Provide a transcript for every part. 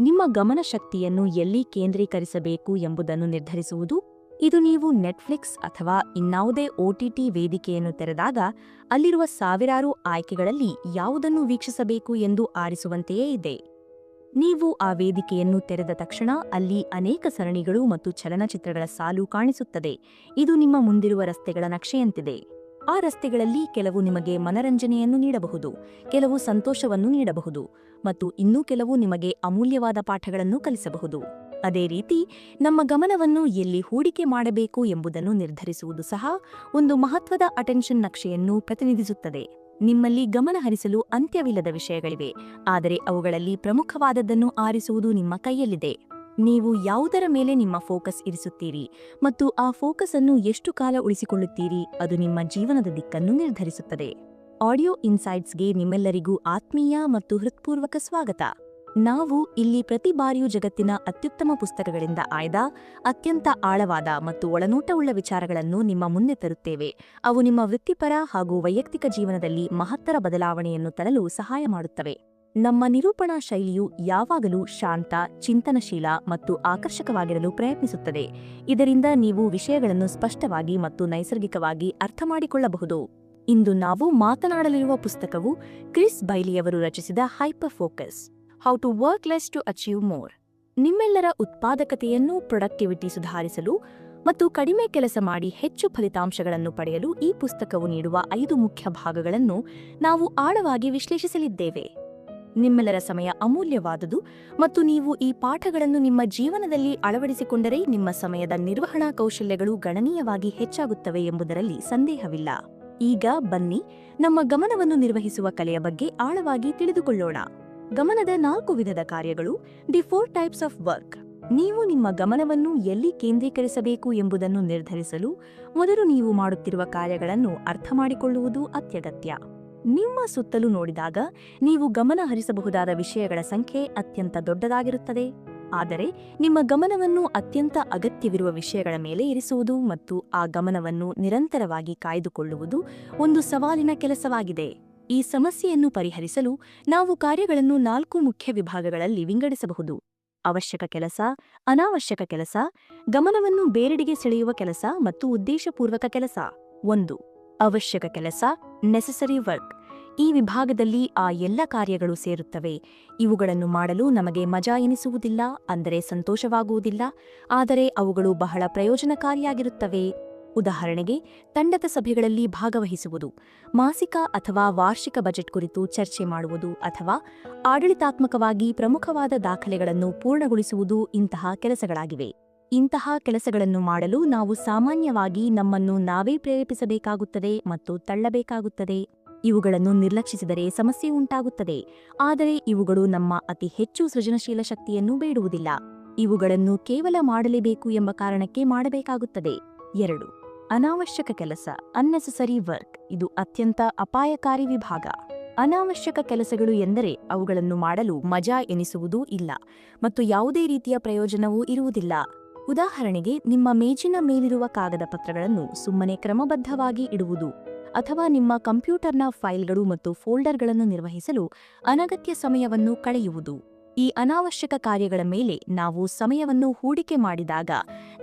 ನಿಮ್ಮ ಗಮನ ಶಕ್ತಿಯನ್ನು ಎಲ್ಲಿ ಕೇಂದ್ರೀಕರಿಸಬೇಕು ಎಂಬುದನ್ನು ನಿರ್ಧರಿಸುವುದು, ಇದು ನೀವು ನೆಟ್ಫ್ಲಿಕ್ಸ್ ಅಥವಾ ಇನ್ನಾವುದೇ ಒಟಿಟಿ ವೇದಿಕೆಯನ್ನು ತೆರೆದಾಗ ಅಲ್ಲಿರುವ ಸಾವಿರಾರು ಆಯ್ಕೆಗಳಲ್ಲಿ ಯಾವುದನ್ನು ವೀಕ್ಷಿಸಬೇಕು ಎಂದು ಆರಿಸುವಂತೆಯೇ ಇದೆ. ನೀವು ಆ ವೇದಿಕೆಯನ್ನು ತೆರೆದ ತಕ್ಷಣ ಅಲ್ಲಿ ಅನೇಕ ಸರಣಿಗಳು ಮತ್ತು ಚಲನಚಿತ್ರಗಳ ಸಾಲು ಕಾಣಿಸುತ್ತದೆ. ಇದು ನಿಮ್ಮ ಮುಂದಿರುವ ರಸ್ತೆಗಳ ನಕ್ಷೆಯಂತಿದೆ. ಆ ರಸ್ತೆಗಳಲ್ಲಿ ಕೆಲವು ನಿಮಗೆ ಮನರಂಜನೆಯನ್ನು ನೀಡಬಹುದು, ಕೆಲವು ಸಂತೋಷವನ್ನು ನೀಡಬಹುದು ಮತ್ತು ಇನ್ನೂ ಕೆಲವು ನಿಮಗೆ ಅಮೂಲ್ಯವಾದ ಪಾಠಗಳನ್ನು ಕಲಿಸಬಹುದು. ಅದೇ ರೀತಿ, ನಮ್ಮ ಗಮನವನ್ನು ಎಲ್ಲಿ ಹೂಡಿಕೆ ಮಾಡಬೇಕು ಎಂಬುದನ್ನು ನಿರ್ಧರಿಸುವುದು ಸಹ ಒಂದು ಮಹತ್ವದ ಅಟೆನ್ಷನ್ ನಕ್ಷೆಯನ್ನು ಪ್ರತಿನಿಧಿಸುತ್ತದೆ. ನಿಮ್ಮಲ್ಲಿ ಗಮನ ಹರಿಸಲು ಅಂತ್ಯವಿಲ್ಲದ ವಿಷಯಗಳಿವೆ, ಆದರೆ ಅವುಗಳಲ್ಲಿ ಪ್ರಮುಖವಾದದ್ದನ್ನು ಆರಿಸುವುದು ನಿಮ್ಮ ಕೈಯಲ್ಲಿದೆ. ನೀವು ಯಾವುದರ ಮೇಲೆ ನಿಮ್ಮ ಫೋಕಸ್ ಇರಿಸುತ್ತೀರಿ ಮತ್ತು ಆ ಫೋಕಸ್ ಅನ್ನು ಎಷ್ಟು ಕಾಲ ಉಳಿಸಿಕೊಳ್ಳುತ್ತೀರಿ ಅದು ನಿಮ್ಮ ಜೀವನದ ದಿಕ್ಕನ್ನು ನಿರ್ಧರಿಸುತ್ತದೆ. ಆಡಿಯೋ ಇನ್ಸೈಟ್ಸ್ಗೆ ನಿಮ್ಮೆಲ್ಲರಿಗೂ ಆತ್ಮೀಯ ಮತ್ತು ಹೃತ್ಪೂರ್ವಕ ಸ್ವಾಗತ. ನಾವು ಇಲ್ಲಿ ಪ್ರತಿ ಬಾರಿಯೂ ಜಗತ್ತಿನ ಅತ್ಯುತ್ತಮ ಪುಸ್ತಕಗಳಿಂದ ಆಯ್ದ, ಅತ್ಯಂತ ಆಳವಾದ ಮತ್ತು ಒಳನೋಟವುಳ್ಳ ವಿಚಾರಗಳನ್ನು ನಿಮ್ಮ ಮುಂದೆ ತರುತ್ತೇವೆ. ಅವು ನಿಮ್ಮ ವೃತ್ತಿಪರ ಹಾಗೂ ವೈಯಕ್ತಿಕ ಜೀವನದಲ್ಲಿ ಮಹತ್ತರ ಬದಲಾವಣೆಯನ್ನು ತರಲು ಸಹಾಯ ಮಾಡುತ್ತವೆ. ನಮ್ಮ ನಿರೂಪಣಾ ಶೈಲಿಯು ಯಾವಾಗಲೂ ಶಾಂತ, ಚಿಂತನಶೀಲ ಮತ್ತು ಆಕರ್ಷಕವಾಗಿರಲು ಪ್ರಯತ್ನಿಸುತ್ತದೆ. ಇದರಿಂದ ನೀವು ವಿಷಯಗಳನ್ನು ಸ್ಪಷ್ಟವಾಗಿ ಮತ್ತು ನೈಸರ್ಗಿಕವಾಗಿ ಅರ್ಥಮಾಡಿಕೊಳ್ಳಬಹುದು. ಇಂದು ನಾವು ಮಾತನಾಡಲಿರುವ ಪುಸ್ತಕವು ಕ್ರಿಸ್ ಬೈಲಿಯವರು ರಚಿಸಿದ hyper focus, how to work less to achieve more. ನಿಮ್ಮೆಲ್ಲರ ಉತ್ಪಾದಕತೆಯನ್ನು ಪ್ರೊಡಕ್ಟಿವಿಟಿ ಸುಧಾರಿಸಲು ಮತ್ತು ಕಡಿಮೆ ಕೆಲಸ ಮಾಡಿ ಹೆಚ್ಚು ಫಲಿತಾಂಶಗಳನ್ನು ಪಡೆಯಲು ಈ ಪುಸ್ತಕವು ನೀಡುವ ಐದು ಮುಖ್ಯ ಭಾಗಗಳನ್ನು ನಾವು ಆಳವಾಗಿ ವಿಶ್ಲೇಷಿಸಲಿದ್ದೇವೆ. ನಿಮ್ಮೆಲ್ಲರ ಸಮಯ ಅಮೂಲ್ಯವಾದುದು ಮತ್ತು ನೀವು ಈ ಪಾಠಗಳನ್ನು ನಿಮ್ಮ ಜೀವನದಲ್ಲಿ ಅಳವಡಿಸಿಕೊಂಡರೆ ನಿಮ್ಮ ಸಮಯದ ನಿರ್ವಹಣಾ ಕೌಶಲ್ಯಗಳು ಗಣನೀಯವಾಗಿ ಹೆಚ್ಚಾಗುತ್ತವೆ ಎಂಬುದರಲ್ಲಿ ಸಂದೇಹವಿಲ್ಲ. ಈಗ ಬನ್ನಿ ನಮ್ಮ ಗಮನವನ್ನು ನಿರ್ವಹಿಸುವ ಕಲೆಯ ಬಗ್ಗೆ ಆಳವಾಗಿ ತಿಳಿದುಕೊಳ್ಳೋಣ. ಗಮನದ ನಾಲ್ಕು ವಿಧದ ಕಾರ್ಯಗಳು the four types of work. ನೀವು ನಿಮ್ಮ ಗಮನವನ್ನು ಎಲ್ಲಿ ಕೇಂದ್ರೀಕರಿಸಬೇಕು ಎಂಬುದನ್ನು ನಿರ್ಧರಿಸಲು ಮೊದಲು ನೀವು ಮಾಡುತ್ತಿರುವ ಕಾರ್ಯಗಳನ್ನು ಅರ್ಥಮಾಡಿಕೊಳ್ಳುವುದು ಅತ್ಯಗತ್ಯ. ನಿಮ್ಮ ಸುತ್ತಲೂ ನೋಡಿದಾಗ ನೀವು ಗಮನಹರಿಸಬಹುದಾದ ವಿಷಯಗಳ ಸಂಖ್ಯೆ ಅತ್ಯಂತ ದೊಡ್ಡದಾಗಿರುತ್ತದೆ. ಆದರೆ ನಿಮ್ಮ ಗಮನವನ್ನು ಅತ್ಯಂತ ಅಗತ್ಯವಿರುವ ವಿಷಯಗಳ ಮೇಲೆ ಇರಿಸುವುದು ಮತ್ತು ಆ ಗಮನವನ್ನು ನಿರಂತರವಾಗಿ ಕಾಯ್ದುಕೊಳ್ಳುವುದು ಒಂದು ಸವಾಲಿನ ಕೆಲಸವಾಗಿದೆ. ಈ ಸಮಸ್ಯೆಯನ್ನು ಪರಿಹರಿಸಲು ನಾವು ಕಾರ್ಯಗಳನ್ನು ನಾಲ್ಕು ಮುಖ್ಯ ವಿಭಾಗಗಳಲ್ಲಿ ವಿಂಗಡಿಸಬಹುದು. ಅವಶ್ಯಕ ಕೆಲಸ, ಅನಾವಶ್ಯಕ ಕೆಲಸ, ಗಮನವನ್ನು ಬೇರೆಡೆಗೆ ಸೆಳೆಯುವ ಕೆಲಸ ಮತ್ತು ಉದ್ದೇಶಪೂರ್ವಕ ಕೆಲಸ. ಒಂದು ಅವಶ್ಯಕ ಕೆಲಸ ನೆಸೆಸರಿ ವರ್ಕ್ ಈ ವಿಭಾಗದಲ್ಲಿ ಆ ಎಲ್ಲ ಕಾರ್ಯಗಳು ಸೇರುತ್ತವೆ. ಇವುಗಳನ್ನು ಮಾಡಲು ನಮಗೆ ಮಜಾ ಎನಿಸುವುದಿಲ್ಲ, ಅಂದರೆ ಸಂತೋಷವಾಗುವುದಿಲ್ಲ. ಆದರೆ ಅವುಗಳು ಬಹಳ ಪ್ರಯೋಜನಕಾರಿಯಾಗಿರುತ್ತವೆ. ಉದಾಹರಣೆಗೆ, ತಂಡದ ಸಭೆಗಳಲ್ಲಿ ಭಾಗವಹಿಸುವುದು, ಮಾಸಿಕ ಅಥವಾ ವಾರ್ಷಿಕ ಬಜೆಟ್ ಕುರಿತು ಚರ್ಚೆ ಮಾಡುವುದು ಅಥವಾ ಆಡಳಿತಾತ್ಮಕವಾಗಿ ಪ್ರಮುಖವಾದ ದಾಖಲೆಗಳನ್ನು ಪೂರ್ಣಗೊಳಿಸುವುದು ಇಂತಹ ಕೆಲಸಗಳಾಗಿವೆ. ಇಂತಹ ಕೆಲಸಗಳನ್ನು ಮಾಡಲು ನಾವು ಸಾಮಾನ್ಯವಾಗಿ ನಮ್ಮನ್ನು ನಾವೇ ಪ್ರೇರೇಪಿಸಬೇಕಾಗುತ್ತದೆ ಮತ್ತು ತಳ್ಳಬೇಕಾಗುತ್ತದೆ. ಇವುಗಳನ್ನು ನಿರ್ಲಕ್ಷಿಸಿದರೆ ಸಮಸ್ಯೆ ಉಂಟಾಗುತ್ತದೆ. ಆದರೆ ಇವುಗಳು ನಮ್ಮ ಅತಿ ಹೆಚ್ಚು ಸೃಜನಶೀಲ ಶಕ್ತಿಯನ್ನು ಬೇಡುವುದಿಲ್ಲ. ಇವುಗಳನ್ನು ಕೇವಲ ಮಾಡಲೇಬೇಕು ಎಂಬ ಕಾರಣಕ್ಕೆ ಮಾಡಬೇಕಾಗುತ್ತದೆ. ಎರಡು. ಅನಾವಶ್ಯಕ ಕೆಲಸ ಅನ್ನೆಸೆಸರಿ ವರ್ಕ್ ಇದು ಅತ್ಯಂತ ಅಪಾಯಕಾರಿ ವಿಭಾಗ. ಅನಾವಶ್ಯಕ ಕೆಲಸಗಳು ಎಂದರೆ ಅವುಗಳನ್ನು ಮಾಡಲು ಮಜಾ ಎನಿಸುವುದೂ ಇಲ್ಲ ಮತ್ತು ಯಾವುದೇ ರೀತಿಯ ಪ್ರಯೋಜನವೂ ಇರುವುದಿಲ್ಲ. ಉದಾಹರಣೆಗೆ, ನಿಮ್ಮ ಮೇಜಿನ ಮೇಲಿರುವ ಕಾಗದ ಪತ್ರಗಳನ್ನು ಸುಮ್ಮನೆ ಕ್ರಮಬದ್ಧವಾಗಿ ಇಡುವುದು ಅಥವಾ ನಿಮ್ಮ ಕಂಪ್ಯೂಟರ್ನ ಫೈಲ್ಗಳು ಮತ್ತು ಫೋಲ್ಡರ್ಗಳನ್ನು ನಿರ್ವಹಿಸಲು ಅನಗತ್ಯ ಸಮಯವನ್ನು ಕಳೆಯುವುದು. ಈ ಅನಾವಶ್ಯಕ ಕಾರ್ಯಗಳ ಮೇಲೆ ನಾವು ಸಮಯವನ್ನು ಹೂಡಿಕೆ ಮಾಡಿದಾಗ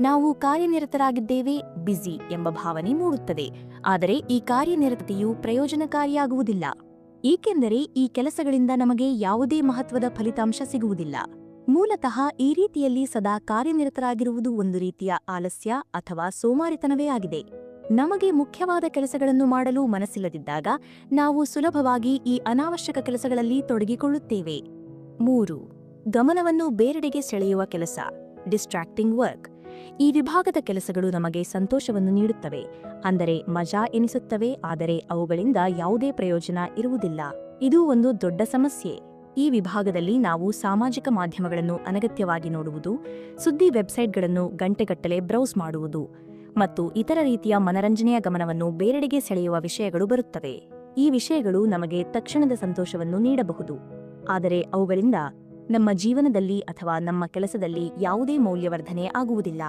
ನಾವು ಕಾರ್ಯನಿರತರಾಗಿದ್ದೇವೆ, ಬ್ಯುಸಿ ಎಂಬ ಭಾವನೆ ಮೂಡುತ್ತದೆ. ಆದರೆ ಈ ಕಾರ್ಯನಿರತತೆಯು ಪ್ರಯೋಜನಕಾರಿಯಾಗುವುದಿಲ್ಲ. ಏಕೆಂದರೆ ಈ ಕೆಲಸಗಳಿಂದ ನಮಗೆ ಯಾವುದೇ ಮಹತ್ವದ ಫಲಿತಾಂಶ ಸಿಗುವುದಿಲ್ಲ. ಮೂಲತಃ ಈ ರೀತಿಯಲ್ಲಿ ಸದಾ ಕಾರ್ಯನಿರತರಾಗಿರುವುದು ಒಂದು ರೀತಿಯ ಆಲಸ್ಯ ಅಥವಾ ಸೋಮಾರಿತನವೇ ಆಗಿದೆ. ನಮಗೆ ಮುಖ್ಯವಾದ ಕೆಲಸಗಳನ್ನು ಮಾಡಲು ಮನಸ್ಸಿಲ್ಲದಿದ್ದಾಗ ನಾವು ಸುಲಭವಾಗಿ ಈ ಅನಾವಶ್ಯಕ ಕೆಲಸಗಳಲ್ಲಿ ತೊಡಗಿಕೊಳ್ಳುತ್ತೇವೆ. ಮೂರು, ಗಮನವನ್ನು ಬೇರೆಡೆಗೆ ಸೆಳೆಯುವ ಕೆಲಸ ಡಿಸ್ಟ್ರಾಕ್ಟಿಂಗ್ ವರ್ಕ್ ಈ ವಿಭಾಗದ ಕೆಲಸಗಳು ನಮಗೆ ಸಂತೋಷವನ್ನು ನೀಡುತ್ತವೆ, ಅಂದರೆ ಮಜಾ ಎನಿಸುತ್ತವೆ, ಆದರೆ ಅವುಗಳಿಂದ ಯಾವುದೇ ಪ್ರಯೋಜನ ಇರುವುದಿಲ್ಲ. ಇದು ಒಂದು ದೊಡ್ಡ ಸಮಸ್ಯೆ. ಈ ವಿಭಾಗದಲ್ಲಿ ನಾವು ಸಾಮಾಜಿಕ ಮಾಧ್ಯಮಗಳನ್ನು ಅನಗತ್ಯವಾಗಿ ನೋಡುವುದು, ಸುದ್ದಿ ವೆಬ್ಸೈಟ್ಗಳನ್ನು ಗಂಟೆಗಟ್ಟಲೆ ಬ್ರೌಸ್ ಮಾಡುವುದು ಮತ್ತು ಇತರ ರೀತಿಯ ಮನರಂಜನೆಯ ಗಮನವನ್ನು ಬೇರೆಡೆಗೆ ಸೆಳೆಯುವ ವಿಷಯಗಳು ಬರುತ್ತವೆ. ಈ ವಿಷಯಗಳು ನಮಗೆ ತಕ್ಷಣದ ಸಂತೋಷವನ್ನು ನೀಡಬಹುದು. ಆದರೆ ಅವುಗಳಿಂದ ನಮ್ಮ ಜೀವನದಲ್ಲಿ ಅಥವಾ ನಮ್ಮ ಕೆಲಸದಲ್ಲಿ ಯಾವುದೇ ಮೌಲ್ಯವರ್ಧನೆ ಆಗುವುದಿಲ್ಲ.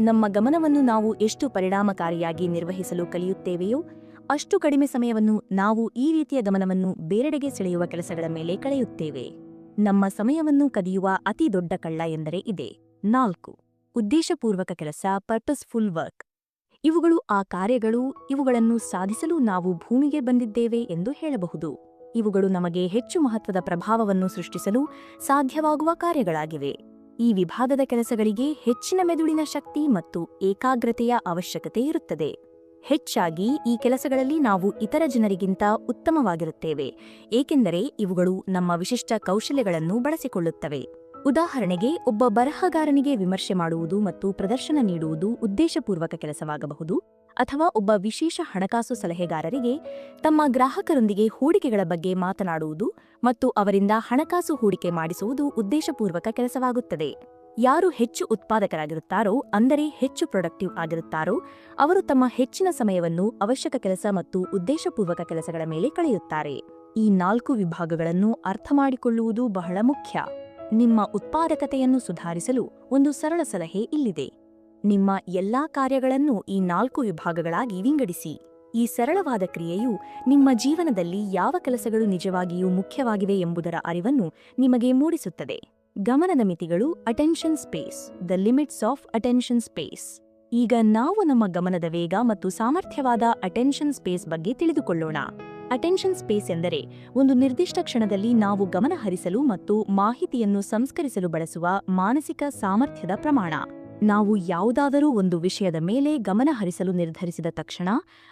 ನಮ್ಮ ಗಮನವನ್ನು ನಾವು ಎಷ್ಟು ಪರಿಣಾಮಕಾರಿಯಾಗಿ ನಿರ್ವಹಿಸಲು ಕಲಿಯುತ್ತೇವೆಯೋ ಅಷ್ಟು ಕಡಿಮೆ ಸಮಯವನ್ನು ನಾವು ಈ ರೀತಿಯ ಗಮನವನ್ನು ಬೇರೆಡೆಗೆ ಸೆಳೆಯುವ ಕೆಲಸಗಳ ಮೇಲೆ ಕಳೆಯುತ್ತೇವೆ. ನಮ್ಮ ಸಮಯವನ್ನು ಕದಿಯುವ ಅತಿ ದೊಡ್ಡ ಕಳ್ಳ ಎಂದರೆ ಇದೆ. ನಾಲ್ಕು. ಉದ್ದೇಶಪೂರ್ವಕ ಕೆಲಸ ಪರ್ಪಸ್ಫುಲ್ ವರ್ಕ್ ಇವುಗಳು ಆ ಕಾರ್ಯಗಳು, ಇವುಗಳನ್ನು ಸಾಧಿಸಲು ನಾವು ಭೂಮಿಗೆ ಬಂದಿದ್ದೇವೆ ಎಂದು ಹೇಳಬಹುದು. ಇವುಗಳು ನಮಗೆ ಹೆಚ್ಚು ಮಹತ್ವದ ಪ್ರಭಾವವನ್ನು ಸೃಷ್ಟಿಸಲು ಸಾಧ್ಯವಾಗುವ ಕಾರ್ಯಗಳಾಗಿವೆ. ಈ ವಿಭಾಗದ ಕೆಲಸಗಳಿಗೆ ಹೆಚ್ಚಿನ ಮೆದುಳಿನ ಶಕ್ತಿ ಮತ್ತು ಏಕಾಗ್ರತೆಯ ಅವಶ್ಯಕತೆ ಇರುತ್ತದೆ. ಹೆಚ್ಚಾಗಿ ಈ ಕೆಲಸಗಳಲ್ಲಿ ನಾವು ಇತರ ಜನರಿಗಿಂತ ಉತ್ತಮವಾಗಿರುತ್ತೇವೆ, ಏಕೆಂದರೆ ಇವುಗಳು ನಮ್ಮ ವಿಶಿಷ್ಟ ಕೌಶಲ್ಯಗಳನ್ನು ಬಳಸಿಕೊಳ್ಳುತ್ತವೆ. ಉದಾಹರಣೆಗೆ, ಒಬ್ಬ ಬರಹಗಾರನಿಗೆ ವಿಮರ್ಶೆ ಮಾಡುವುದು ಮತ್ತು ಪ್ರದರ್ಶನ ನೀಡುವುದು ಉದ್ದೇಶಪೂರ್ವಕ ಕೆಲಸವಾಗಬಹುದು, ಅಥವಾ ಒಬ್ಬ ವಿಶೇಷ ಹಣಕಾಸು ಸಲಹೆಗಾರರಿಗೆ ತಮ್ಮ ಗ್ರಾಹಕರೊಂದಿಗೆ ಹೂಡಿಕೆಗಳ ಬಗ್ಗೆ ಮಾತನಾಡುವುದು ಮತ್ತು ಅವರಿಂದ ಹಣಕಾಸು ಹೂಡಿಕೆ ಮಾಡಿಸುವುದು ಉದ್ದೇಶಪೂರ್ವಕ ಕೆಲಸವಾಗುತ್ತದೆ. ಯಾರು ಹೆಚ್ಚು ಉತ್ಪಾದಕರಾಗಿರುತ್ತಾರೋ, ಅಂದರೆ ಹೆಚ್ಚು ಪ್ರೊಡಕ್ಟಿವ್ ಆಗಿರುತ್ತಾರೋ, ಅವರು ತಮ್ಮ ಹೆಚ್ಚಿನ ಸಮಯವನ್ನು ಅವಶ್ಯಕ ಕೆಲಸ ಮತ್ತು ಉದ್ದೇಶಪೂರ್ವಕ ಕೆಲಸಗಳ ಮೇಲೆ ಕಳೆಯುತ್ತಾರೆ. ಈ ನಾಲ್ಕು ವಿಭಾಗಗಳನ್ನು ಅರ್ಥಮಾಡಿಕೊಳ್ಳುವುದು ಬಹಳ ಮುಖ್ಯ. ನಿಮ್ಮ ಉತ್ಪಾದಕತೆಯನ್ನು ಸುಧಾರಿಸಲು ಒಂದು ಸರಳ ಸಲಹೆ ಇಲ್ಲಿದೆ. ನಿಮ್ಮ ಎಲ್ಲಾ ಕಾರ್ಯಗಳನ್ನು ಈ ನಾಲ್ಕು ವಿಭಾಗಗಳಾಗಿ ವಿಂಗಡಿಸಿ. ಈ ಸರಳವಾದ ಕ್ರಿಯೆಯು ನಿಮ್ಮ ಜೀವನದಲ್ಲಿ ಯಾವ ಕೆಲಸಗಳು ನಿಜವಾಗಿಯೂ ಮುಖ್ಯವಾಗಿವೆ ಎಂಬುದರ ಅರಿವನ್ನು ನಿಮಗೆ ಮೂಡಿಸುತ್ತದೆ. ಗಮನದ ಮಿತಿಗಳು attention space the limits of attention space ಈಗ ನಾವು ನಮ್ಮ ಗಮನದ ವೇಗ ಮತ್ತು ಸಾಮರ್ಥ್ಯವಾದ ಅಟೆನ್ಷನ್ ಸ್ಪೇಸ್ ಬಗ್ಗೆ ತಿಳಿದುಕೊಳ್ಳೋಣ. ಅಟೆನ್ಷನ್ ಸ್ಪೇಸ್ ಎಂದರೆ ಒಂದು ನಿರ್ದಿಷ್ಟ ಕ್ಷಣದಲ್ಲಿ ನಾವು ಗಮನ ಹರಿಸಲು ಮತ್ತು ಮಾಹಿತಿಯನ್ನು ಸಂಸ್ಕರಿಸಲು ಬಳಸುವ ಮಾನಸಿಕ ಸಾಮರ್ಥ್ಯದ ಪ್ರಮಾಣ. ನಾವು ಯಾವುದಾದರೂ ಒಂದು ವಿಷಯದ ಮೇಲೆ ಗಮನ ಹರಿಸಲು ನಿರ್ಧರಿಸಿದ ತಕ್ಷಣ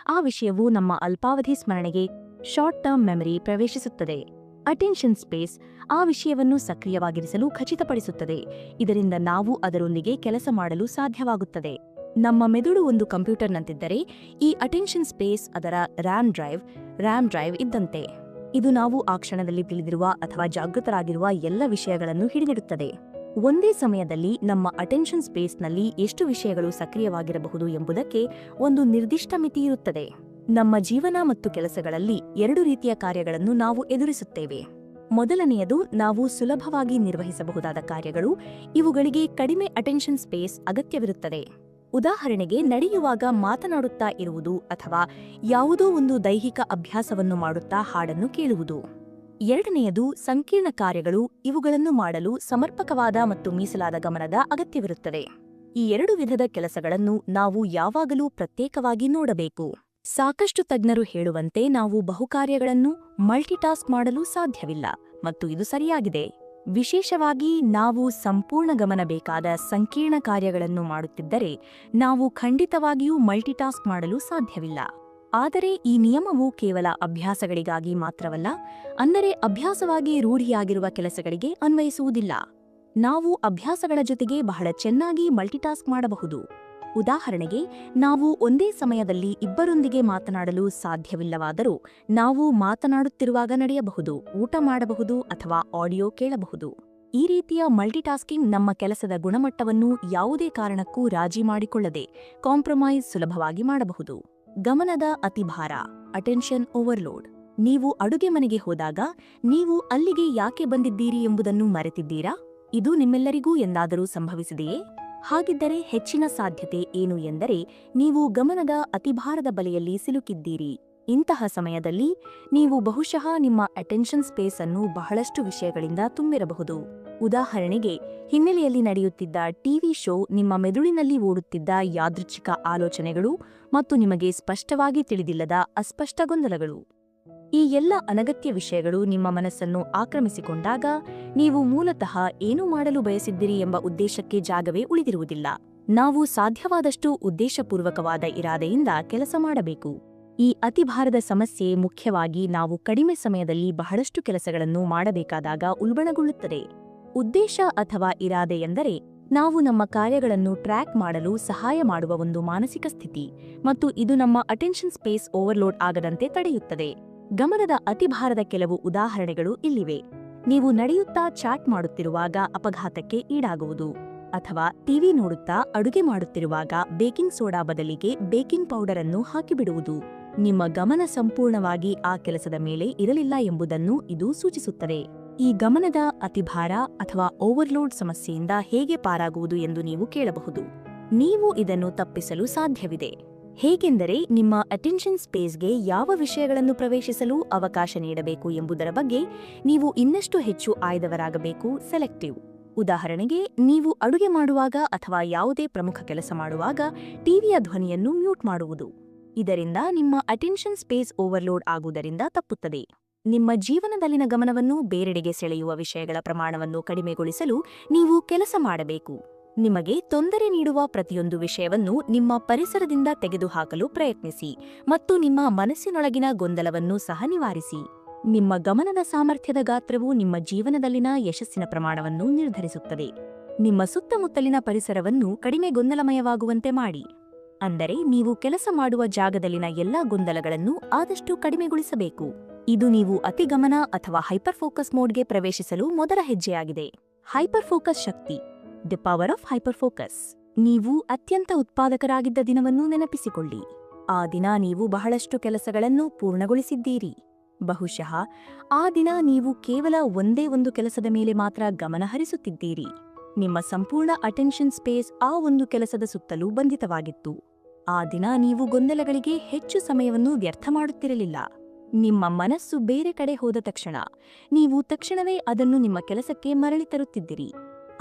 ಆ ವಿಷಯವು ನಮ್ಮ ಅಲ್ಪಾವಧಿ ಸ್ಮರಣೆಗೆ ಶಾರ್ಟ್ ಟರ್ಮ್ ಮೆಮರಿ ಪ್ರವೇಶಿಸುತ್ತದೆ. ಅಟೆನ್ಷನ್ ಸ್ಪೇಸ್ ಆ ವಿಷಯವನ್ನು ಸಕ್ರಿಯವಾಗಿರಿಸಲು ಖಚಿತಪಡಿಸುತ್ತದೆ. ಇದರಿಂದ ನಾವು ಅದರೊಂದಿಗೆ ಕೆಲಸ ಮಾಡಲು ಸಾಧ್ಯವಾಗುತ್ತದೆ. ನಮ್ಮ ಮೆದುಳು ಒಂದು ಕಂಪ್ಯೂಟರ್ನಂತಿದ್ದರೆ ಈ ಅಟೆನ್ಷನ್ ಸ್ಪೇಸ್ ಅದರ ರ್ಯಾಮ್ ಡ್ರೈವ್ ರ್ಯಾಮ್ ಡ್ರೈವ್ ಇದ್ದಂತೆ. ಇದು ನಾವು ಆ ಕ್ಷಣದಲ್ಲಿ ತಿಳಿದಿರುವ ಅಥವಾ ಜಾಗೃತರಾಗಿರುವ ಎಲ್ಲ ವಿಷಯಗಳನ್ನು ಹಿಡಿದಿಡುತ್ತದೆ. ಒಂದೇ ಸಮಯದಲ್ಲಿ ನಮ್ಮ ಅಟೆನ್ಷನ್ ಸ್ಪೇಸ್ನಲ್ಲಿ ಎಷ್ಟು ವಿಷಯಗಳು ಸಕ್ರಿಯವಾಗಿರಬಹುದು ಎಂಬುದಕ್ಕೆ ಒಂದು ನಿರ್ದಿಷ್ಟ ಮಿತಿ ಇರುತ್ತದೆ. ನಮ್ಮ ಜೀವನ ಮತ್ತು ಕೆಲಸಗಳಲ್ಲಿ ಎರಡು ರೀತಿಯ ಕಾರ್ಯಗಳನ್ನು ನಾವು ಎದುರಿಸುತ್ತೇವೆ. ಮೊದಲನೆಯದು, ನಾವು ಸುಲಭವಾಗಿ ನಿರ್ವಹಿಸಬಹುದಾದ ಕಾರ್ಯಗಳು, ಇವುಗಳಿಗೆ ಕಡಿಮೆ ಅಟೆನ್ಷನ್ ಸ್ಪೇಸ್ ಅಗತ್ಯವಿರುತ್ತದೆ. ಉದಾಹರಣೆಗೆ, ನಡೆಯುವಾಗ ಮಾತನಾಡುತ್ತಾ ಇರುವುದು ಅಥವಾ ಯಾವುದೋ ಒಂದು ದೈಹಿಕ ಅಭ್ಯಾಸವನ್ನು ಮಾಡುತ್ತಾ ಹಾಡನ್ನು ಕೇಳುವುದು. ಎರಡನೆಯದು, ಸಂಕೀರ್ಣ ಕಾರ್ಯಗಳು, ಇವುಗಳನ್ನು ಮಾಡಲು ಸಮರ್ಪಕವಾದ ಮತ್ತು ಮೀಸಲಾದ ಗಮನದ ಅಗತ್ಯವಿರುತ್ತದೆ. ಈ ಎರಡು ವಿಧದ ಕೆಲಸಗಳನ್ನು ನಾವು ಯಾವಾಗಲೂ ಪ್ರತ್ಯೇಕವಾಗಿ ನೋಡಬೇಕು. ಸಾಕಷ್ಟು ತಜ್ಞರು ಹೇಳುವಂತೆ ನಾವು ಬಹುಕಾರ್ಯಗಳನ್ನು ಮಲ್ಟಿಟಾಸ್ಕ್ ಮಾಡಲು ಸಾಧ್ಯವಿಲ್ಲ ಮತ್ತು ಇದು ಸರಿಯಾಗಿದೆ. ವಿಶೇಷವಾಗಿ ನಾವು ಸಂಪೂರ್ಣ ಗಮನ ಬೇಕಾದ ಸಂಕೀರ್ಣ ಕಾರ್ಯಗಳನ್ನು ಮಾಡುತ್ತಿದ್ದರೆ ನಾವು ಖಂಡಿತವಾಗಿಯೂ ಮಲ್ಟಿಟಾಸ್ಕ್ ಮಾಡಲು ಸಾಧ್ಯವಿಲ್ಲ. ಆದರೆ ಈ ನಿಯಮವು ಕೇವಲ ಅಭ್ಯಾಸಗಳಿಗಾಗಿ ಮಾತ್ರವಲ್ಲ, ಅಂದರೆ ಅಭ್ಯಾಸವಾಗಿ ರೂಢಿಯಾಗಿರುವ ಕೆಲಸಗಳಿಗೆ ಅನ್ವಯಿಸುವುದಿಲ್ಲ. ನಾವು ಅಭ್ಯಾಸಗಳ ಜೊತೆಗೆ ಬಹಳ ಚೆನ್ನಾಗಿ ಮಲ್ಟಿಟಾಸ್ಕ್ ಮಾಡಬಹುದು. ಉದಾಹರಣೆಗೆ, ನಾವು ಒಂದೇ ಸಮಯದಲ್ಲಿ ಇಬ್ಬರೊಂದಿಗೆ ಮಾತನಾಡಲು ಸಾಧ್ಯವಿಲ್ಲವಾದರೂ ನಾವು ಮಾತನಾಡುತ್ತಿರುವಾಗ ನಡೆಯಬಹುದು, ಊಟ ಮಾಡಬಹುದು ಅಥವಾ ಆಡಿಯೋ ಕೇಳಬಹುದು. ಈ ರೀತಿಯ ಮಲ್ಟಿಟಾಸ್ಕಿಂಗ್ ನಮ್ಮ ಕೆಲಸದ ಗುಣಮಟ್ಟವನ್ನು ಯಾವುದೇ ಕಾರಣಕ್ಕೂ ರಾಜಿ ಮಾಡಿಕೊಳ್ಳದೆ, ಕಾಂಪ್ರಮೈಸ್ ಸುಲಭವಾಗಿ ಮಾಡಬಹುದು. ಗಮನದ ಅತಿಭಾರ, ಅಟೆನ್ಷನ್ ಓವರ್ಲೋಡ್. ನೀವು ಅಡುಗೆ ಮನೆಗೆ ಹೋದಾಗ ನೀವು ಅಲ್ಲಿಗೆ ಯಾಕೆ ಬಂದಿದ್ದೀರಿ ಎಂಬುದನ್ನು ಮರೆತಿದ್ದೀರಾ? ಇದು ನಿಮ್ಮೆಲ್ಲರಿಗೂ ಎಂದಾದರೂ ಸಂಭವಿಸಿದೆಯೇ? ಹಾಗಿದ್ದರೆ ಹೆಚ್ಚಿನ ಸಾಧ್ಯತೆ ಏನು ಎಂದರೆ ನೀವು ಗಮನದ ಅತಿಭಾರದ ಬಲೆಯಲ್ಲಿ ಸಿಲುಕಿದ್ದೀರಿ. ಇಂತಹ ಸಮಯದಲ್ಲಿ ನೀವು ಬಹುಶಃ ನಿಮ್ಮ ಅಟೆನ್ಷನ್ ಸ್ಪೇಸ್ ಅನ್ನು ಬಹಳಷ್ಟು ವಿಷಯಗಳಿಂದ ತುಂಬಿರಬಹುದು. ಉದಾಹರಣೆಗೆ, ಹಿನ್ನೆಲೆಯಲ್ಲಿ ನಡೆಯುತ್ತಿದ್ದ ಟಿವಿ ಶೋ ನಿಮ್ಮ ಮೆದುಳಿನಲ್ಲಿ ಓಡುತ್ತಿದ್ದ ಯಾದೃಚ್ಛಿಕ ಆಲೋಚನೆಗಳು ಮತ್ತು ನಿಮಗೆ ಸ್ಪಷ್ಟವಾಗಿ ತಿಳಿದಿಲ್ಲದ ಅಸ್ಪಷ್ಟ ಗೊಂದಲಗಳು. ಈ ಎಲ್ಲ ಅನಗತ್ಯ ವಿಷಯಗಳು ನಿಮ್ಮ ಮನಸ್ಸನ್ನು ಆಕ್ರಮಿಸಿಕೊಂಡಾಗ ನೀವು ಮೂಲತಃ ಏನು ಮಾಡಲು ಬಯಸಿದ್ದೀರಿ ಎಂಬ ಉದ್ದೇಶಕ್ಕೆ ಜಾಗವೇ ಉಳಿದಿರುವುದಿಲ್ಲ. ನಾವು ಸಾಧ್ಯವಾದಷ್ಟು ಉದ್ದೇಶಪೂರ್ವಕವಾದ ಇರಾದೆಯಿಂದ ಕೆಲಸ ಮಾಡಬೇಕು. ಈ ಅತಿಭಾರದ ಸಮಸ್ಯೆ ಮುಖ್ಯವಾಗಿ ನಾವು ಕಡಿಮೆ ಸಮಯದಲ್ಲಿ ಬಹಳಷ್ಟು ಕೆಲಸಗಳನ್ನು ಮಾಡಬೇಕಾದಾಗ ಉಲ್ಬಣಗೊಳ್ಳುತ್ತದೆ. ಉದ್ದೇಶ ಅಥವಾ ಇರಾದೆ ಎಂದರೆ ನಾವು ನಮ್ಮ ಕಾರ್ಯಗಳನ್ನು ಟ್ರ್ಯಾಕ್ ಮಾಡಲು ಸಹಾಯ ಮಾಡುವ ಒಂದು ಮಾನಸಿಕ ಸ್ಥಿತಿ ಮತ್ತು ಇದು ನಮ್ಮ ಅಟೆನ್ಷನ್ ಸ್ಪೇಸ್ ಓವರ್ಲೋಡ್ ಆಗದಂತೆ ತಡೆಯುತ್ತದೆ. ಗಮನದ ಅತಿಭಾರದ ಕೆಲವು ಉದಾಹರಣೆಗಳು ಇಲ್ಲಿವೆ. ನೀವು ನಡೆಯುತ್ತಾ ಚಾಟ್ ಮಾಡುತ್ತಿರುವಾಗ ಅಪಘಾತಕ್ಕೆ ಈಡಾಗುವುದು. ಅಥವಾ ಟಿವಿ ನೋಡುತ್ತಾ ಅಡುಗೆ ಮಾಡುತ್ತಿರುವಾಗ ಬೇಕಿಂಗ್ ಸೋಡಾ ಬದಲಿಗೆ ಬೇಕಿಂಗ್ ಪೌಡರ್ ಅನ್ನು ಹಾಕಿಬಿಡುವುದು. ನಿಮ್ಮ ಗಮನ ಸಂಪೂರ್ಣವಾಗಿ ಆ ಕೆಲಸದ ಮೇಲೆ ಇರಲಿಲ್ಲ ಎಂಬುದನ್ನು ಇದು ಸೂಚಿಸುತ್ತದೆ. ಈ ಗಮನದ ಅತಿಭಾರ ಅಥವಾ ಓವರ್ಲೋಡ್ ಸಮಸ್ಯೆಯಿಂದ ಹೇಗೆ ಪಾರಾಗುವುದು ಎಂದು ನೀವು ಕೇಳಬಹುದು. ನೀವು ಇದನ್ನು ತಪ್ಪಿಸಲು ಸಾಧ್ಯವಿದೆ. ಹೇಗೆಂದರೆ ನಿಮ್ಮ ಅಟೆನ್ಷನ್ ಸ್ಪೇಸ್ಗೆ ಯಾವ ವಿಷಯಗಳನ್ನು ಪ್ರವೇಶಿಸಲು ಅವಕಾಶ ನೀಡಬೇಕು ಎಂಬುದರ ಬಗ್ಗೆ ನೀವು ಇನ್ನಷ್ಟು ಹೆಚ್ಚು ಆಯ್ದವರಾಗಬೇಕು ಸೆಲೆಕ್ಟಿವ್ ಉದಾಹರಣೆಗೆ, ನೀವು ಅಡುಗೆ ಮಾಡುವಾಗ ಅಥವಾ ಯಾವುದೇ ಪ್ರಮುಖ ಕೆಲಸ ಮಾಡುವಾಗ ಟಿವಿಯ ಧ್ವನಿಯನ್ನು ಮ್ಯೂಟ್ ಮಾಡುವುದು. ಇದರಿಂದ ನಿಮ್ಮ ಅಟೆನ್ಷನ್ ಸ್ಪೇಸ್ ಓವರ್ಲೋಡ್ ಆಗುವುದರಿಂದ ತಪ್ಪುತ್ತದೆ. ನಿಮ್ಮ ಜೀವನದಲ್ಲಿನ ಗಮನವನ್ನು ಬೇರೆಡೆಗೆ ಸೆಳೆಯುವ ವಿಷಯಗಳ ಪ್ರಮಾಣವನ್ನು ಕಡಿಮೆಗೊಳಿಸಲು ನೀವು ಕೆಲಸ ಮಾಡಬೇಕು. ನಿಮಗೆ ತೊಂದರೆ ನೀಡುವ ಪ್ರತಿಯೊಂದು ವಿಷಯವನ್ನು ನಿಮ್ಮ ಪರಿಸರದಿಂದ ತೆಗೆದುಹಾಕಲು ಪ್ರಯತ್ನಿಸಿ ಮತ್ತು ನಿಮ್ಮ ಮನಸ್ಸಿನೊಳಗಿನ ಗೊಂದಲವನ್ನು ಸಹ ನಿವಾರಿಸಿ. ನಿಮ್ಮ ಗಮನದ ಸಾಮರ್ಥ್ಯದ ಗಾತ್ರವು ನಿಮ್ಮ ಜೀವನದಲ್ಲಿನ ಯಶಸ್ಸಿನ ಪ್ರಮಾಣವನ್ನು ನಿರ್ಧರಿಸುತ್ತದೆ. ನಿಮ್ಮ ಸುತ್ತಮುತ್ತಲಿನ ಪರಿಸರವನ್ನು ಕಡಿಮೆ ಗೊಂದಲಮಯವಾಗುವಂತೆ ಮಾಡಿ. ಅಂದರೆ ನೀವು ಕೆಲಸ ಮಾಡುವ ಜಾಗದಲ್ಲಿನ ಎಲ್ಲ ಗೊಂದಲಗಳನ್ನು ಆದಷ್ಟು ಕಡಿಮೆಗೊಳಿಸಬೇಕು. ಇದು ನೀವು ಅತಿಗಮನ ಅಥವಾ ಹೈಪರ್ಫೋಕಸ್ ಮೋಡ್ಗೆ ಪ್ರವೇಶಿಸಲು ಮೊದಲ ಹೆಜ್ಜೆಯಾಗಿದೆ. Hyperfocus Shakti. The power of hyper focus ನೀವು ಅತ್ಯಂತ ಉತ್ಪಾದಕರಾಗಿದ್ದ ದಿನವನ್ನು ನೆನಪಿಸಿಕೊಳ್ಳಿ. ಆ ದಿನ ನೀವು ಬಹಳಷ್ಟು ಕೆಲಸಗಳನ್ನು ಪೂರ್ಣಗೊಳಿಸಿದ್ದೀರಿ. ಬಹುಶಃ ಆ ದಿನ ನೀವು ಕೇವಲ ಒಂದೇ ಒಂದು ಕೆಲಸದ ಮೇಲೆ ಮಾತ್ರ ಗಮನ ಹರಿಸುತ್ತಿದ್ದೀರಿ. ನಿಮ್ಮ ಸಂಪೂರ್ಣ ಅಟೆನ್ಷನ್ ಸ್ಪೇಸ್ ಆ ಒಂದು ಕೆಲಸದ ಸುತ್ತಲೂ ಬಂಧಿತವಾಗಿತ್ತು. ಆ ದಿನ ನೀವು ಗೊಂದಲಗಳಿಗೆ ಹೆಚ್ಚು ಸಮಯವನ್ನು ವ್ಯರ್ಥ ಮಾಡುತ್ತಿರಲಿಲ್ಲ. ನಿಮ್ಮ ಮನಸ್ಸು ಬೇರೆ ಕಡೆ ಹೋದ ತಕ್ಷಣ, ನೀವು ತಕ್ಷಣವೇ ಅದನ್ನು ನಿಮ್ಮ ಕೆಲಸಕ್ಕೆ ಮರಳಿ ತರುತ್ತಿದ್ದಿರಿ.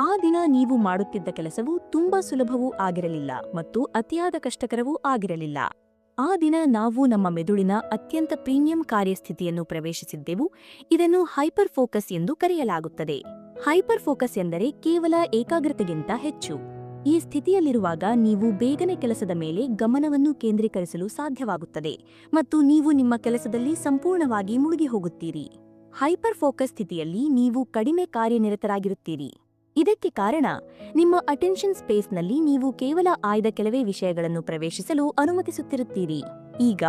ಆ ದಿನ ನೀವು ಮಾಡುತ್ತಿದ್ದ ಕೆಲಸವು ತುಂಬಾ ಸುಲಭವೂ ಆಗಿರಲಿಲ್ಲ ಮತ್ತು ಅತಿಯಾದ ಕಷ್ಟಕರವೂ ಆಗಿರಲಿಲ್ಲ. ಆ ದಿನ ನಾವು ನಮ್ಮ ಮೆದುಳಿನ ಅತ್ಯಂತ ಪ್ರೀಮಿಯಂ ಕಾರ್ಯಸ್ಥಿತಿಯನ್ನು ಪ್ರವೇಶಿಸಿದ್ದೆವು. ಇದನ್ನು ಹೈಪರ್ ಫೋಕಸ್ ಎಂದು ಕರೆಯಲಾಗುತ್ತದೆ. ಹೈಪರ್ ಫೋಕಸ್ ಎಂದರೆ ಕೇವಲ ಏಕಾಗ್ರತೆಗಿಂತ ಹೆಚ್ಚು. ಈ ಸ್ಥಿತಿಯಲ್ಲಿರುವಾಗ ನೀವು ಬೇಗನೆ ಕೆಲಸದ ಮೇಲೆ ಗಮನವನ್ನು ಕೇಂದ್ರೀಕರಿಸಲು ಸಾಧ್ಯವಾಗುತ್ತದೆ ಮತ್ತು ನೀವು ನಿಮ್ಮ ಕೆಲಸದಲ್ಲಿ ಸಂಪೂರ್ಣವಾಗಿ ಮುಳುಗಿ ಹೋಗುತ್ತೀರಿ. ಹೈಪರ್ ಫೋಕಸ್ ಸ್ಥಿತಿಯಲ್ಲಿ ನೀವು ಕಡಿಮೆ ಕಾರ್ಯನಿರತರಾಗಿರುತ್ತೀರಿ. ಇದಕ್ಕೆ ಕಾರಣ ನಿಮ್ಮ ಅಟೆನ್ಷನ್ ಸ್ಪೇಸ್ನಲ್ಲಿ ನೀವು ಕೇವಲ ಆಯ್ದ ಕೆಲವೇ ವಿಷಯಗಳನ್ನು ಪ್ರವೇಶಿಸಲು ಅನುಮತಿಸುತ್ತಿರುತ್ತೀರಿ. ಈಗ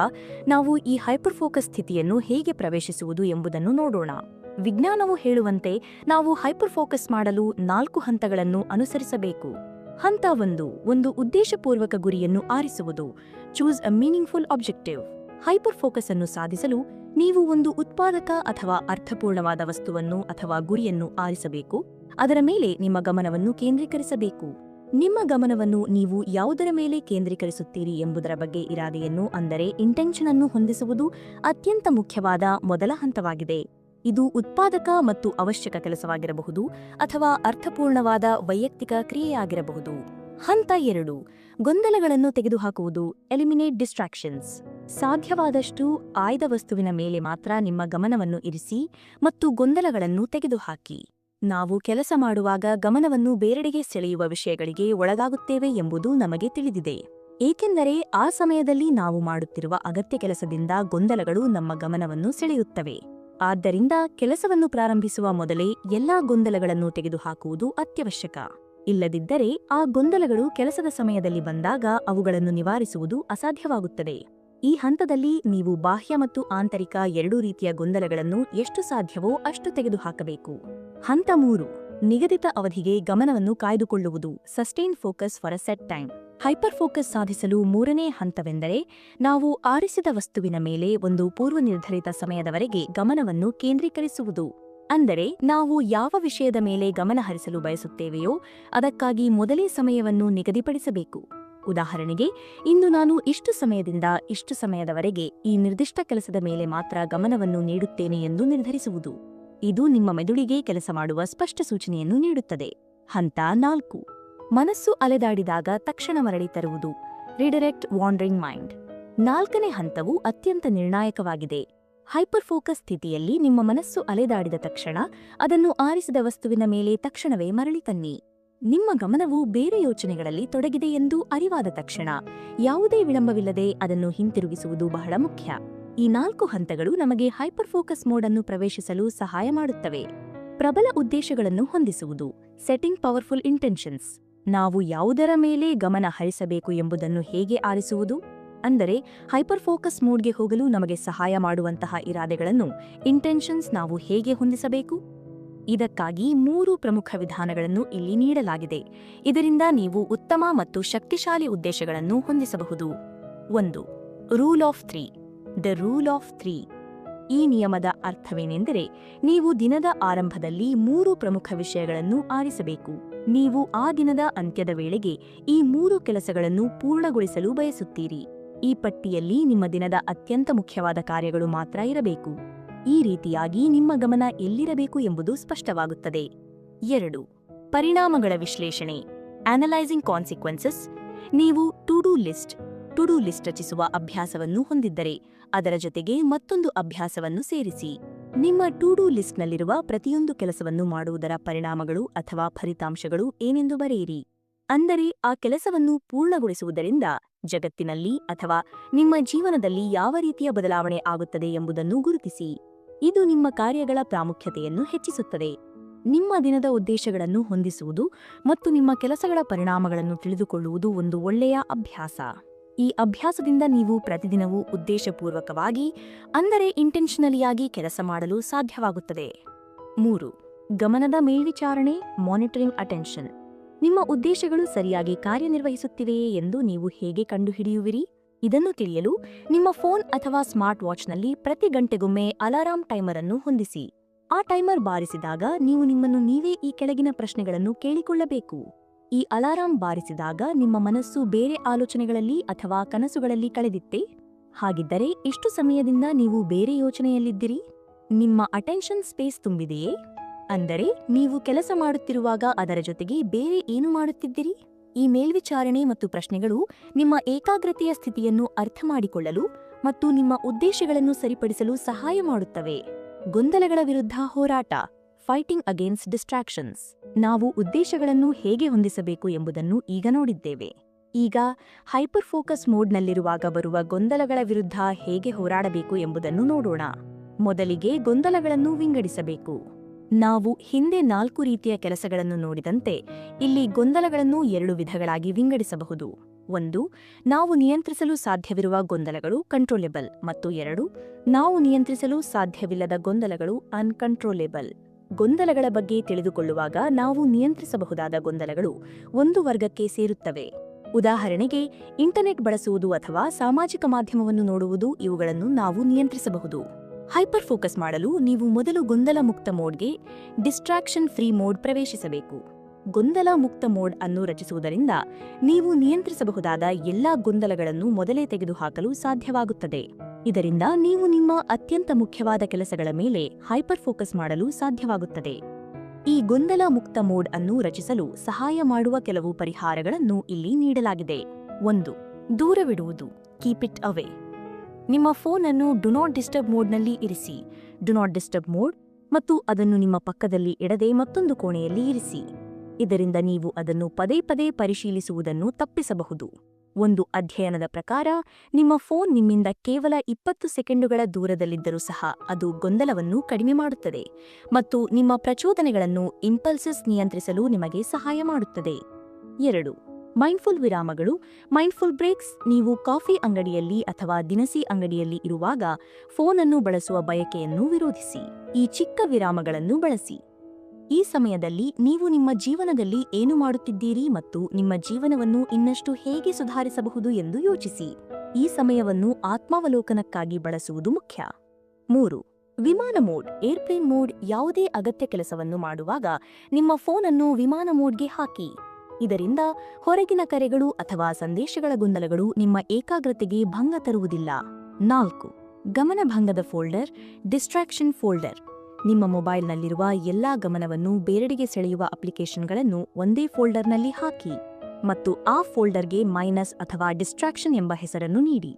ನಾವು ಈ ಹೈಪರ್ ಫೋಕಸ್ ಸ್ಥಿತಿಯನ್ನು ಹೇಗೆ ಪ್ರವೇಶಿಸುವುದು ಎಂಬುದನ್ನು ನೋಡೋಣ. ವಿಜ್ಞಾನವು ಹೇಳುವಂತೆ ನಾವು ಹೈಪರ್ ಫೋಕಸ್ ಮಾಡಲು ನಾಲ್ಕು ಹಂತಗಳನ್ನು ಅನುಸರಿಸಬೇಕು. ಹಂತ ಒಂದು ಒಂದು ಉದ್ದೇಶಪೂರ್ವಕ ಗುರಿಯನ್ನು ಆರಿಸುವುದು. Choose a meaningful objective hyper focus ಅನ್ನು ಸಾಧಿಸಲು ನೀವು ಒಂದು ಉತ್ಪಾದಕ ಅಥವಾ ಅರ್ಥಪೂರ್ಣವಾದ ವಸ್ತುವನ್ನು ಅಥವಾ ಗುರಿಯನ್ನು ಆರಿಸಬೇಕು. ಅದರ ಮೇಲೆ ನಿಮ್ಮ ಗಮನವನ್ನು ಕೇಂದ್ರೀಕರಿಸಬೇಕು. ನಿಮ್ಮ ಗಮನವನ್ನು ನೀವು ಯಾವುದರ ಮೇಲೆ ಕೇಂದ್ರೀಕರಿಸುತ್ತೀರಿ ಎಂಬುದರ ಬಗ್ಗೆ ಇರಾದೆಯನ್ನು, ಅಂದರೆ ಇಂಟೆನ್ಷನ್ ಅನ್ನು ಹೊಂದಿಸುವುದು, ಅತ್ಯಂತ ಮುಖ್ಯವಾದ ಮೊದಲ ಹಂತವಾಗಿದೆ. ಇದು ಉತ್ಪಾದಕ ಮತ್ತು ಅವಶ್ಯಕ ಕೆಲಸವಾಗಿರಬಹುದು, ಅಥವಾ ಅರ್ಥಪೂರ್ಣವಾದ ವೈಯಕ್ತಿಕ ಕ್ರಿಯೆಯಾಗಿರಬಹುದು. ಹಂತ ಎರಡು, ಗೊಂದಲಗಳನ್ನು ತೆಗೆದುಹಾಕುವುದು ಎಲಿಮಿನೇಟ್ ಡಿಸ್ಟ್ರಾಕ್ಷನ್ಸ್ ಸಾಧ್ಯವಾದಷ್ಟು ಆಯ್ದ ವಸ್ತುವಿನ ಮೇಲೆ ಮಾತ್ರ ನಿಮ್ಮ ಗಮನವನ್ನು ಇರಿಸಿ ಮತ್ತು ಗೊಂದಲಗಳನ್ನು ತೆಗೆದುಹಾಕಿ. ನಾವು ಕೆಲಸ ಮಾಡುವಾಗ ಗಮನವನ್ನು ಬೇರೆಡೆಗೆ ಸೆಳೆಯುವ ವಿಷಯಗಳಿಗೆ ಒಳಗಾಗುತ್ತೇವೆ ಎಂಬುದು ನಮಗೆ ತಿಳಿದಿದೆ. ಏಕೆಂದರೆ ಆ ಸಮಯದಲ್ಲಿ ನಾವು ಮಾಡುತ್ತಿರುವ ಅಗತ್ಯ ಕೆಲಸದಿಂದ ಗೊಂದಲಗಳು ನಮ್ಮ ಗಮನವನ್ನು ಸೆಳೆಯುತ್ತವೆ. ಆದ್ದರಿಂದ ಕೆಲಸವನ್ನು ಪ್ರಾರಂಭಿಸುವ ಮೊದಲೇ ಎಲ್ಲಾ ಗೊಂದಲಗಳನ್ನು ತೆಗೆದುಹಾಕುವುದು ಅತ್ಯವಶ್ಯಕ. ಇಲ್ಲದಿದ್ದರೆ ಆ ಗೊಂದಲಗಳು ಕೆಲಸದ ಸಮಯದಲ್ಲಿ ಬಂದಾಗ ಅವುಗಳನ್ನು ನಿವಾರಿಸುವುದು ಅಸಾಧ್ಯವಾಗುತ್ತದೆ. ಈ ಹಂತದಲ್ಲಿ ನೀವು ಬಾಹ್ಯ ಮತ್ತು ಆಂತರಿಕ ಎರಡೂ ರೀತಿಯ ಗೊಂದಲಗಳನ್ನು ಎಷ್ಟು ಸಾಧ್ಯವೋ ಅಷ್ಟು ತೆಗೆದುಹಾಕಬೇಕು. ಹಂತ ಮೂರು. ನಿಗದಿತ ಅವಧಿಗೆ ಗಮನವನ್ನು ಕಾಯ್ದುಕೊಳ್ಳುವುದು. Sustain focus for a set time. Hyper focus ಸಾಧಿಸಲು ಮೂರನೇ ಹಂತವೆಂದರೆ ನಾವು ಆರಿಸಿದ ವಸ್ತುವಿನ ಮೇಲೆ ಒಂದು ಪೂರ್ವನಿರ್ಧರಿತ ಸಮಯದವರೆಗೆ ಗಮನವನ್ನು ಕೇಂದ್ರೀಕರಿಸುವುದು. ಅಂದರೆ ನಾವು ಯಾವ ವಿಷಯದ ಮೇಲೆ ಗಮನ ಹರಿಸಲು ಬಯಸುತ್ತೇವೆಯೋ ಅದಕ್ಕಾಗಿ ಮೊದಲೇ ಸಮಯವನ್ನು ನಿಗದಿಪಡಿಸಬೇಕು. ಉದಾಹರಣೆಗೆ, ಇಂದು ನಾನು ಇಷ್ಟು ಸಮಯದಿಂದ ಇಷ್ಟು ಸಮಯದವರೆಗೆ ಈ ನಿರ್ದಿಷ್ಟ ಕೆಲಸದ ಮೇಲೆ ಮಾತ್ರ ಗಮನವನ್ನು ನೀಡುತ್ತೇನೆ ಎಂದು ನಿರ್ಧರಿಸುವುದು. ಇದು ನಿಮ್ಮ ಮೆದುಳಿಗೆ ಕೆಲಸ ಮಾಡುವ ಸ್ಪಷ್ಟ ಸೂಚನೆಯನ್ನು ನೀಡುತ್ತದೆ. ಹಂತ ನಾಲ್ಕು. ಮನಸ್ಸು ಅಲೆದಾಡಿದಾಗ ತಕ್ಷಣ ಮರಳಿ ತರುವುದು. Redirect wandering mind. ನಾಲ್ಕನೇ ಹಂತವು ಅತ್ಯಂತ ನಿರ್ಣಾಯಕವಾಗಿದೆ. ಹೈಪರ್ ಫೋಕಸ್ ಸ್ಥಿತಿಯಲ್ಲಿ ನಿಮ್ಮ ಮನಸ್ಸು ಅಲೆದಾಡಿದ ತಕ್ಷಣ ಅದನ್ನು ಆರಿಸಿದ ವಸ್ತುವಿನ ಮೇಲೆ ತಕ್ಷಣವೇ ಮರಳಿ ತನ್ನಿ. ನಿಮ್ಮ ಗಮನವು ಬೇರೆ ಯೋಚನೆಗಳಲ್ಲಿ ತೊಡಗಿದೆ ಎಂದು ಅರಿವಾದ ತಕ್ಷಣ ಯಾವುದೇ ವಿಳಂಬವಿಲ್ಲದೆ ಅದನ್ನು ಹಿಂತಿರುಗಿಸುವುದು ಬಹಳ ಮುಖ್ಯ. ಈ ನಾಲ್ಕು ಹಂತಗಳು ನಮಗೆ ಹೈಪರ್ ಫೋಕಸ್ ಮೋಡ್ ಅನ್ನು ಪ್ರವೇಶಿಸಲು ಸಹಾಯ ಮಾಡುತ್ತವೆ. ಪ್ರಬಲ ಉದ್ದೇಶಗಳನ್ನು ಹೊಂದಿಸುವುದು. Setting powerful intentions. ನಾವು ಯಾವುದರ ಮೇಲೆ ಗಮನ ಹರಿಸಬೇಕು ಎಂಬುದನ್ನು ಹೇಗೆ ಆರಿಸುವುದು? ಅಂದರೆ ಹೈಪರ್ ಫೋಕಸ್ ಮೋಡ್ಗೆ ಹೋಗಲು ನಮಗೆ ಸಹಾಯ ಮಾಡುವಂತಹ ಇರಾದೆಗಳನ್ನು, ಇಂಟೆನ್ಷನ್ಸ್ ನಾವು ಹೇಗೆ ಹೊಂದಿಸಬೇಕು? ಇದಕ್ಕಾಗಿ ಮೂರು ಪ್ರಮುಖ ವಿಧಾನಗಳನ್ನು ಇಲ್ಲಿ ನೀಡಲಾಗಿದೆ. ಇದರಿಂದ ನೀವು ಉತ್ತಮ ಮತ್ತು ಶಕ್ತಿಶಾಲಿ ಉದ್ದೇಶಗಳನ್ನು ಹೊಂದಿಸಬಹುದು. ಒಂದು, rule of three the rule of three ಈ ನಿಯಮದ ಅರ್ಥವೇನೆಂದರೆ ನೀವು ದಿನದ ಆರಂಭದಲ್ಲಿ ಮೂರು ಪ್ರಮುಖ ವಿಷಯಗಳನ್ನು ಆರಿಸಬೇಕು. ನೀವು ಆ ದಿನದ ಅಂತ್ಯದ ವೇಳೆಗೆ ಈ ಮೂರು ಕೆಲಸಗಳನ್ನು ಪೂರ್ಣಗೊಳಿಸಲು ಬಯಸುತ್ತೀರಿ. ಈ ಪಟ್ಟಿಯಲ್ಲಿ ನಿಮ್ಮ ದಿನದ ಅತ್ಯಂತ ಮುಖ್ಯವಾದ ಕಾರ್ಯಗಳು ಮಾತ್ರ ಇರಬೇಕು. ಈ ರೀತಿಯಾಗಿ ನಿಮ್ಮ ಗಮನ ಎಲ್ಲಿರಬೇಕು ಎಂಬುದು ಸ್ಪಷ್ಟವಾಗುತ್ತದೆ. ಎರಡು, ಪರಿಣಾಮಗಳ ವಿಶ್ಲೇಷಣೆ ಅನಲೈಸಿಂಗ್ ಕಾನ್ಸಿಕ್ವೆನ್ಸಸ್ ನೀವು to do list to do list ರಚಿಸುವ ಅಭ್ಯಾಸವನ್ನು ಹೊಂದಿದ್ದರೆ, ಅದರ ಜೊತೆಗೆ ಮತ್ತೊಂದು ಅಭ್ಯಾಸವನ್ನು ಸೇರಿಸಿ. ನಿಮ್ಮ ಟು ಡೂ ಲಿಸ್ಟ್ನಲ್ಲಿರುವ ಪ್ರತಿಯೊಂದು ಕೆಲಸವನ್ನು ಮಾಡುವುದರ ಪರಿಣಾಮಗಳು ಅಥವಾ ಫಲಿತಾಂಶಗಳು ಏನೆಂದು ಬರೆಯಿರಿ. ಅಂದರೆ, ಆ ಕೆಲಸವನ್ನು ಪೂರ್ಣಗೊಳಿಸುವುದರಿಂದ ಜಗತ್ತಿನಲ್ಲಿ ಅಥವಾ ನಿಮ್ಮ ಜೀವನದಲ್ಲಿ ಯಾವ ರೀತಿಯ ಬದಲಾವಣೆ ಆಗುತ್ತದೆ ಎಂಬುದನ್ನು ಗುರುತಿಸಿ. ಇದು ನಿಮ್ಮ ಕಾರ್ಯಗಳ ಪ್ರಾಮುಖ್ಯತೆಯನ್ನು ಹೆಚ್ಚಿಸುತ್ತದೆ. ನಿಮ್ಮ ದಿನದ ಉದ್ದೇಶಗಳನ್ನು ಹೊಂದಿಸುವುದು ಮತ್ತು ನಿಮ್ಮ ಕೆಲಸಗಳ ಪರಿಣಾಮಗಳನ್ನು ತಿಳಿದುಕೊಳ್ಳುವುದು ಒಂದು ಒಳ್ಳೆಯ ಅಭ್ಯಾಸ. ಈ ಅಭ್ಯಾಸದಿಂದ ನೀವು ಪ್ರತಿದಿನವೂ ಉದ್ದೇಶಪೂರ್ವಕವಾಗಿ, ಅಂದರೆ ಇಂಟೆನ್ಷನಲಿಯಾಗಿ ಕೆಲಸ ಮಾಡಲು ಸಾಧ್ಯವಾಗುತ್ತದೆ. ಮೂರು, ಗಮನದ ಮೇಲ್ವಿಚಾರಣೆ ಮಾನಿಟರಿಂಗ್ ಅಟೆನ್ಷನ್ ನಿಮ್ಮ ಉದ್ದೇಶಗಳು ಸರಿಯಾಗಿ ಕಾರ್ಯನಿರ್ವಹಿಸುತ್ತಿವೆಯೇ ಎಂದು ನೀವು ಹೇಗೆ ಕಂಡುಹಿಡಿಯುವಿರಿ? ಇದನ್ನು ತಿಳಿಯಲು ನಿಮ್ಮ ಫೋನ್ ಅಥವಾ ಸ್ಮಾರ್ಟ್ ವಾಚ್ನಲ್ಲಿ ಪ್ರತಿ ಗಂಟೆಗೊಮ್ಮೆ ಅಲಾರಾಂ ಟೈಮರ್ ಅನ್ನು ಹೊಂದಿಸಿ. ಆ ಟೈಮರ್ ಬಾರಿಸಿದಾಗ ನೀವು ನಿಮ್ಮನ್ನು ನೀವೇ ಈ ಕೆಳಗಿನ ಪ್ರಶ್ನೆಗಳನ್ನು ಕೇಳಿಕೊಳ್ಳಬೇಕು. ಈ ಅಲಾರಾಂ ಬಾರಿಸಿದಾಗ ನಿಮ್ಮ ಮನಸ್ಸು ಬೇರೆ ಆಲೋಚನೆಗಳಲ್ಲಿ ಅಥವಾ ಕನಸುಗಳಲ್ಲಿ ಕಳೆದಿತ್ತೆ. ಹಾಗಿದ್ದರೆ ಎಷ್ಟು ಸಮಯದಿಂದ ನೀವು ಬೇರೆ ಯೋಚನೆಯಲ್ಲಿದ್ದೀರಿ? ನಿಮ್ಮ ಅಟೆನ್ಷನ್ ಸ್ಪೇಸ್ ತುಂಬಿದೆಯೇ? ಅಂದರೆ ನೀವು ಕೆಲಸ ಮಾಡುತ್ತಿರುವಾಗ ಅದರ ಜೊತೆಗೆ ಬೇರೆ ಏನು ಮಾಡುತ್ತಿದ್ದಿರಿ? ಈ ಮೇಲ್ವಿಚಾರಣೆ ಮತ್ತು ಪ್ರಶ್ನೆಗಳು ನಿಮ್ಮ ಏಕಾಗ್ರತೆಯ ಸ್ಥಿತಿಯನ್ನು ಅರ್ಥಮಾಡಿಕೊಳ್ಳಲು ಮತ್ತು ನಿಮ್ಮ ಉದ್ದೇಶಗಳನ್ನು ಸರಿಪಡಿಸಲು ಸಹಾಯ ಮಾಡುತ್ತವೆ. ಗೊಂದಲಗಳ ವಿರುದ್ಧ ಹೋರಾಟ. ಫೈಟಿಂಗ್ ಅಗೇನ್ಸ್ಟ್ ಡಿಸ್ಟ್ರಾಕ್ಷನ್ಸ್ ನಾವು ಉದ್ದೇಶಗಳನ್ನು ಹೇಗೆ ಹೊಂದಿಸಬೇಕು ಎಂಬುದನ್ನು ಈಗ ನೋಡಿದ್ದೇವೆ. ಈಗ ಹೈಪರ್ ಫೋಕಸ್ ಮೋಡ್ನಲ್ಲಿರುವಾಗ ಬರುವ ಗೊಂದಲಗಳ ವಿರುದ್ಧ ಹೇಗೆ ಹೋರಾಡಬೇಕು ಎಂಬುದನ್ನು ನೋಡೋಣ. ಮೊದಲಿಗೆ ಗೊಂದಲಗಳನ್ನು ವಿಂಗಡಿಸಬೇಕು. ನಾವು ಹಿಂದೆ ನಾಲ್ಕು ರೀತಿಯ ಕೆಲಸಗಳನ್ನು ನೋಡಿದಂತೆ ಇಲ್ಲಿ ಗೊಂದಲಗಳನ್ನು ಎರಡು ವಿಧಗಳಾಗಿ ವಿಂಗಡಿಸಬಹುದು. ಒಂದು, ನಾವು ನಿಯಂತ್ರಿಸಲು ಸಾಧ್ಯವಿರುವ ಗೊಂದಲಗಳು ಕಂಟ್ರೋಲೆಬಲ್ ಮತ್ತು ಎರಡು, ನಾವು ನಿಯಂತ್ರಿಸಲು ಸಾಧ್ಯವಿಲ್ಲದ ಗೊಂದಲಗಳು ಅನ್ಕಂಟ್ರೋಲೆಬಲ್ ಗೊಂದಲಗಳ ಬಗ್ಗೆ ತಿಳಿದುಕೊಳ್ಳುವಾಗ ನಾವು ನಿಯಂತ್ರಿಸಬಹುದಾದ ಗೊಂದಲಗಳು ಒಂದು ವರ್ಗಕ್ಕೆ ಸೇರುತ್ತವೆ. ಉದಾಹರಣೆಗೆ, ಇಂಟರ್ನೆಟ್ ಬಳಸುವುದು ಅಥವಾ ಸಾಮಾಜಿಕ ಮಾಧ್ಯಮವನ್ನು ನೋಡುವುದು ಇವುಗಳನ್ನು ನಾವು ನಿಯಂತ್ರಿಸಬಹುದು. ಹೈಪರ್ ಫೋಕಸ್ ಮಾಡಲು ನೀವು ಮೊದಲು ಗೊಂದಲ ಮುಕ್ತ ಮೋಡ್ಗೆ ಡಿಸ್ಟ್ರಾಕ್ಷನ್ ಫ್ರೀ ಮೋಡ್ ಪ್ರವೇಶಿಸಬೇಕು. ಗೊಂದಲ ಮುಕ್ತ ಮೋಡ್ ಅನ್ನು ರಚಿಸುವುದರಿಂದ ನೀವು ನಿಯಂತ್ರಿಸಬಹುದಾದ ಎಲ್ಲಾ ಗೊಂದಲಗಳನ್ನು ಮೊದಲೇ ತೆಗೆದುಹಾಕಲು ಸಾಧ್ಯವಾಗುತ್ತದೆ. ಇದರಿಂದ ನೀವು ನಿಮ್ಮ ಅತ್ಯಂತ ಮುಖ್ಯವಾದ ಕೆಲಸಗಳ ಮೇಲೆ ಹೈಪರ್ ಫೋಕಸ್ ಮಾಡಲು ಸಾಧ್ಯವಾಗುತ್ತದೆ. ಈ ಗೊಂದಲ ಮುಕ್ತ ಮೋಡ್ ಅನ್ನು ರಚಿಸಲು ಸಹಾಯ ಮಾಡುವ ಕೆಲವು ಪರಿಹಾರಗಳನ್ನು ಇಲ್ಲಿ ನೀಡಲಾಗಿದೆ. ಒಂದು, ದೂರವಿಡುವುದು. ಕೀಪ್ ಇಟ್ ಅವೇ. ನಿಮ್ಮ ಫೋನನ್ನು ಡು ನಾಟ್ ಡಿಸ್ಟರ್ಬ್ ಮೋಡ್ನಲ್ಲಿ ಇರಿಸಿ. ಡು ನಾಟ್ ಡಿಸ್ಟರ್ಬ್ ಮೋಡ್ ಮತ್ತು ಅದನ್ನು ನಿಮ್ಮ ಪಕ್ಕದಲ್ಲಿ ಇಡದೆ ಮತ್ತೊಂದು ಕೋಣೆಯಲ್ಲಿ ಇರಿಸಿ. ಇದರಿಂದ ನೀವು ಅದನ್ನು ಪದೇ ಪದೇ ಪರಿಶೀಲಿಸುವುದನ್ನು ತಪ್ಪಿಸಬಹುದು. ಒಂದು ಅಧ್ಯಯನದ ಪ್ರಕಾರ, ನಿಮ್ಮ ಫೋನ್ ನಿಮ್ಮಿಂದ ಕೇವಲ ಇಪ್ಪತ್ತು ಸೆಕೆಂಡುಗಳ ದೂರದಲ್ಲಿದ್ದರೂ ಸಹ ಅದು ಗೊಂದಲವನ್ನು ಕಡಿಮೆ ಮಾಡುತ್ತದೆ ಮತ್ತು ನಿಮ್ಮ ಪ್ರಚೋದನೆಗಳನ್ನು ಇಂಪಲ್ಸಸ್ ನಿಯಂತ್ರಿಸಲು ನಿಮಗೆ ಸಹಾಯ ಮಾಡುತ್ತದೆ. ಎರಡು ಮೈಂಡ್ಫುಲ್ ವಿರಾಮಗಳು ಮೈಂಡ್ಫುಲ್ ಬ್ರೇಕ್ಸ್ ನೀವು ಕಾಫಿ ಅಂಗಡಿಯಲ್ಲಿ ಅಥವಾ ದಿನಸಿ ಅಂಗಡಿಯಲ್ಲಿ ಇರುವಾಗ ಫೋನ್ ಅನ್ನು ಬಳಸುವ ಬಯಕೆಯನ್ನು ವಿರೋಧಿಸಿ. ಈ ಚಿಕ್ಕ ವಿರಾಮಗಳನ್ನು ಬಳಸಿ. ಈ ಸಮಯದಲ್ಲಿ ನೀವು ನಿಮ್ಮ ಜೀವನದಲ್ಲಿ ಏನು ಮಾಡುತ್ತಿದ್ದೀರಿ ಮತ್ತು ನಿಮ್ಮ ಜೀವನವನ್ನು ಇನ್ನಷ್ಟು ಹೇಗೆ ಸುಧಾರಿಸಬಹುದು ಎಂದು ಯೋಚಿಸಿ. ಈ ಸಮಯವನ್ನು ಆತ್ಮಾವಲೋಕನಕ್ಕಾಗಿ ಬಳಸುವುದು ಮುಖ್ಯ. ಮೂರು, ವಿಮಾನ ಮೋಡ್, ಏರ್ಪ್ಲೇನ್ ಮೋಡ್ ಯಾವುದೇ ಅಗತ್ಯ ಕೆಲಸವನ್ನು ಮಾಡುವಾಗ ನಿಮ್ಮ ಫೋನ್ ಅನ್ನು ವಿಮಾನ ಮೋಡ್ಗೆ ಹಾಕಿ. ಇದರಿಂದ ಹೊರಗಿನ ಕರೆಗಳು ಅಥವಾ ಸಂದೇಶಗಳ ಗೊಂದಲಗಳು ನಿಮ್ಮ ಏಕಾಗ್ರತೆಗೆ ಭಂಗ ತರುವುದಿಲ್ಲ. ನಾಲ್ಕು ಗಮನಭಂಗದ ಫೋಲ್ಡರ್, ಡಿಸ್ಟ್ರಾಕ್ಷನ್ ಫೋಲ್ಡರ್. ನಿಮ್ಮ ಮೊಬೈಲ್ನಲ್ಲಿರುವ ಎಲ್ಲಾ ಗಮನವನ್ನು ಬೇರೆಡೆಗೆ ಸೆಳೆಯುವ ಅಪ್ಲಿಕೇಶನ್ಗಳನ್ನು ಒಂದೇ ಫೋಲ್ಡರ್ನಲ್ಲಿ ಹಾಕಿ ಮತ್ತು ಆ ಫೋಲ್ಡರ್ಗೆ ಮೈನಸ್ ಅಥವಾ ಡಿಸ್ಟ್ರಾಕ್ಷನ್ ಎಂಬ ಹೆಸರನ್ನು ನೀಡಿ.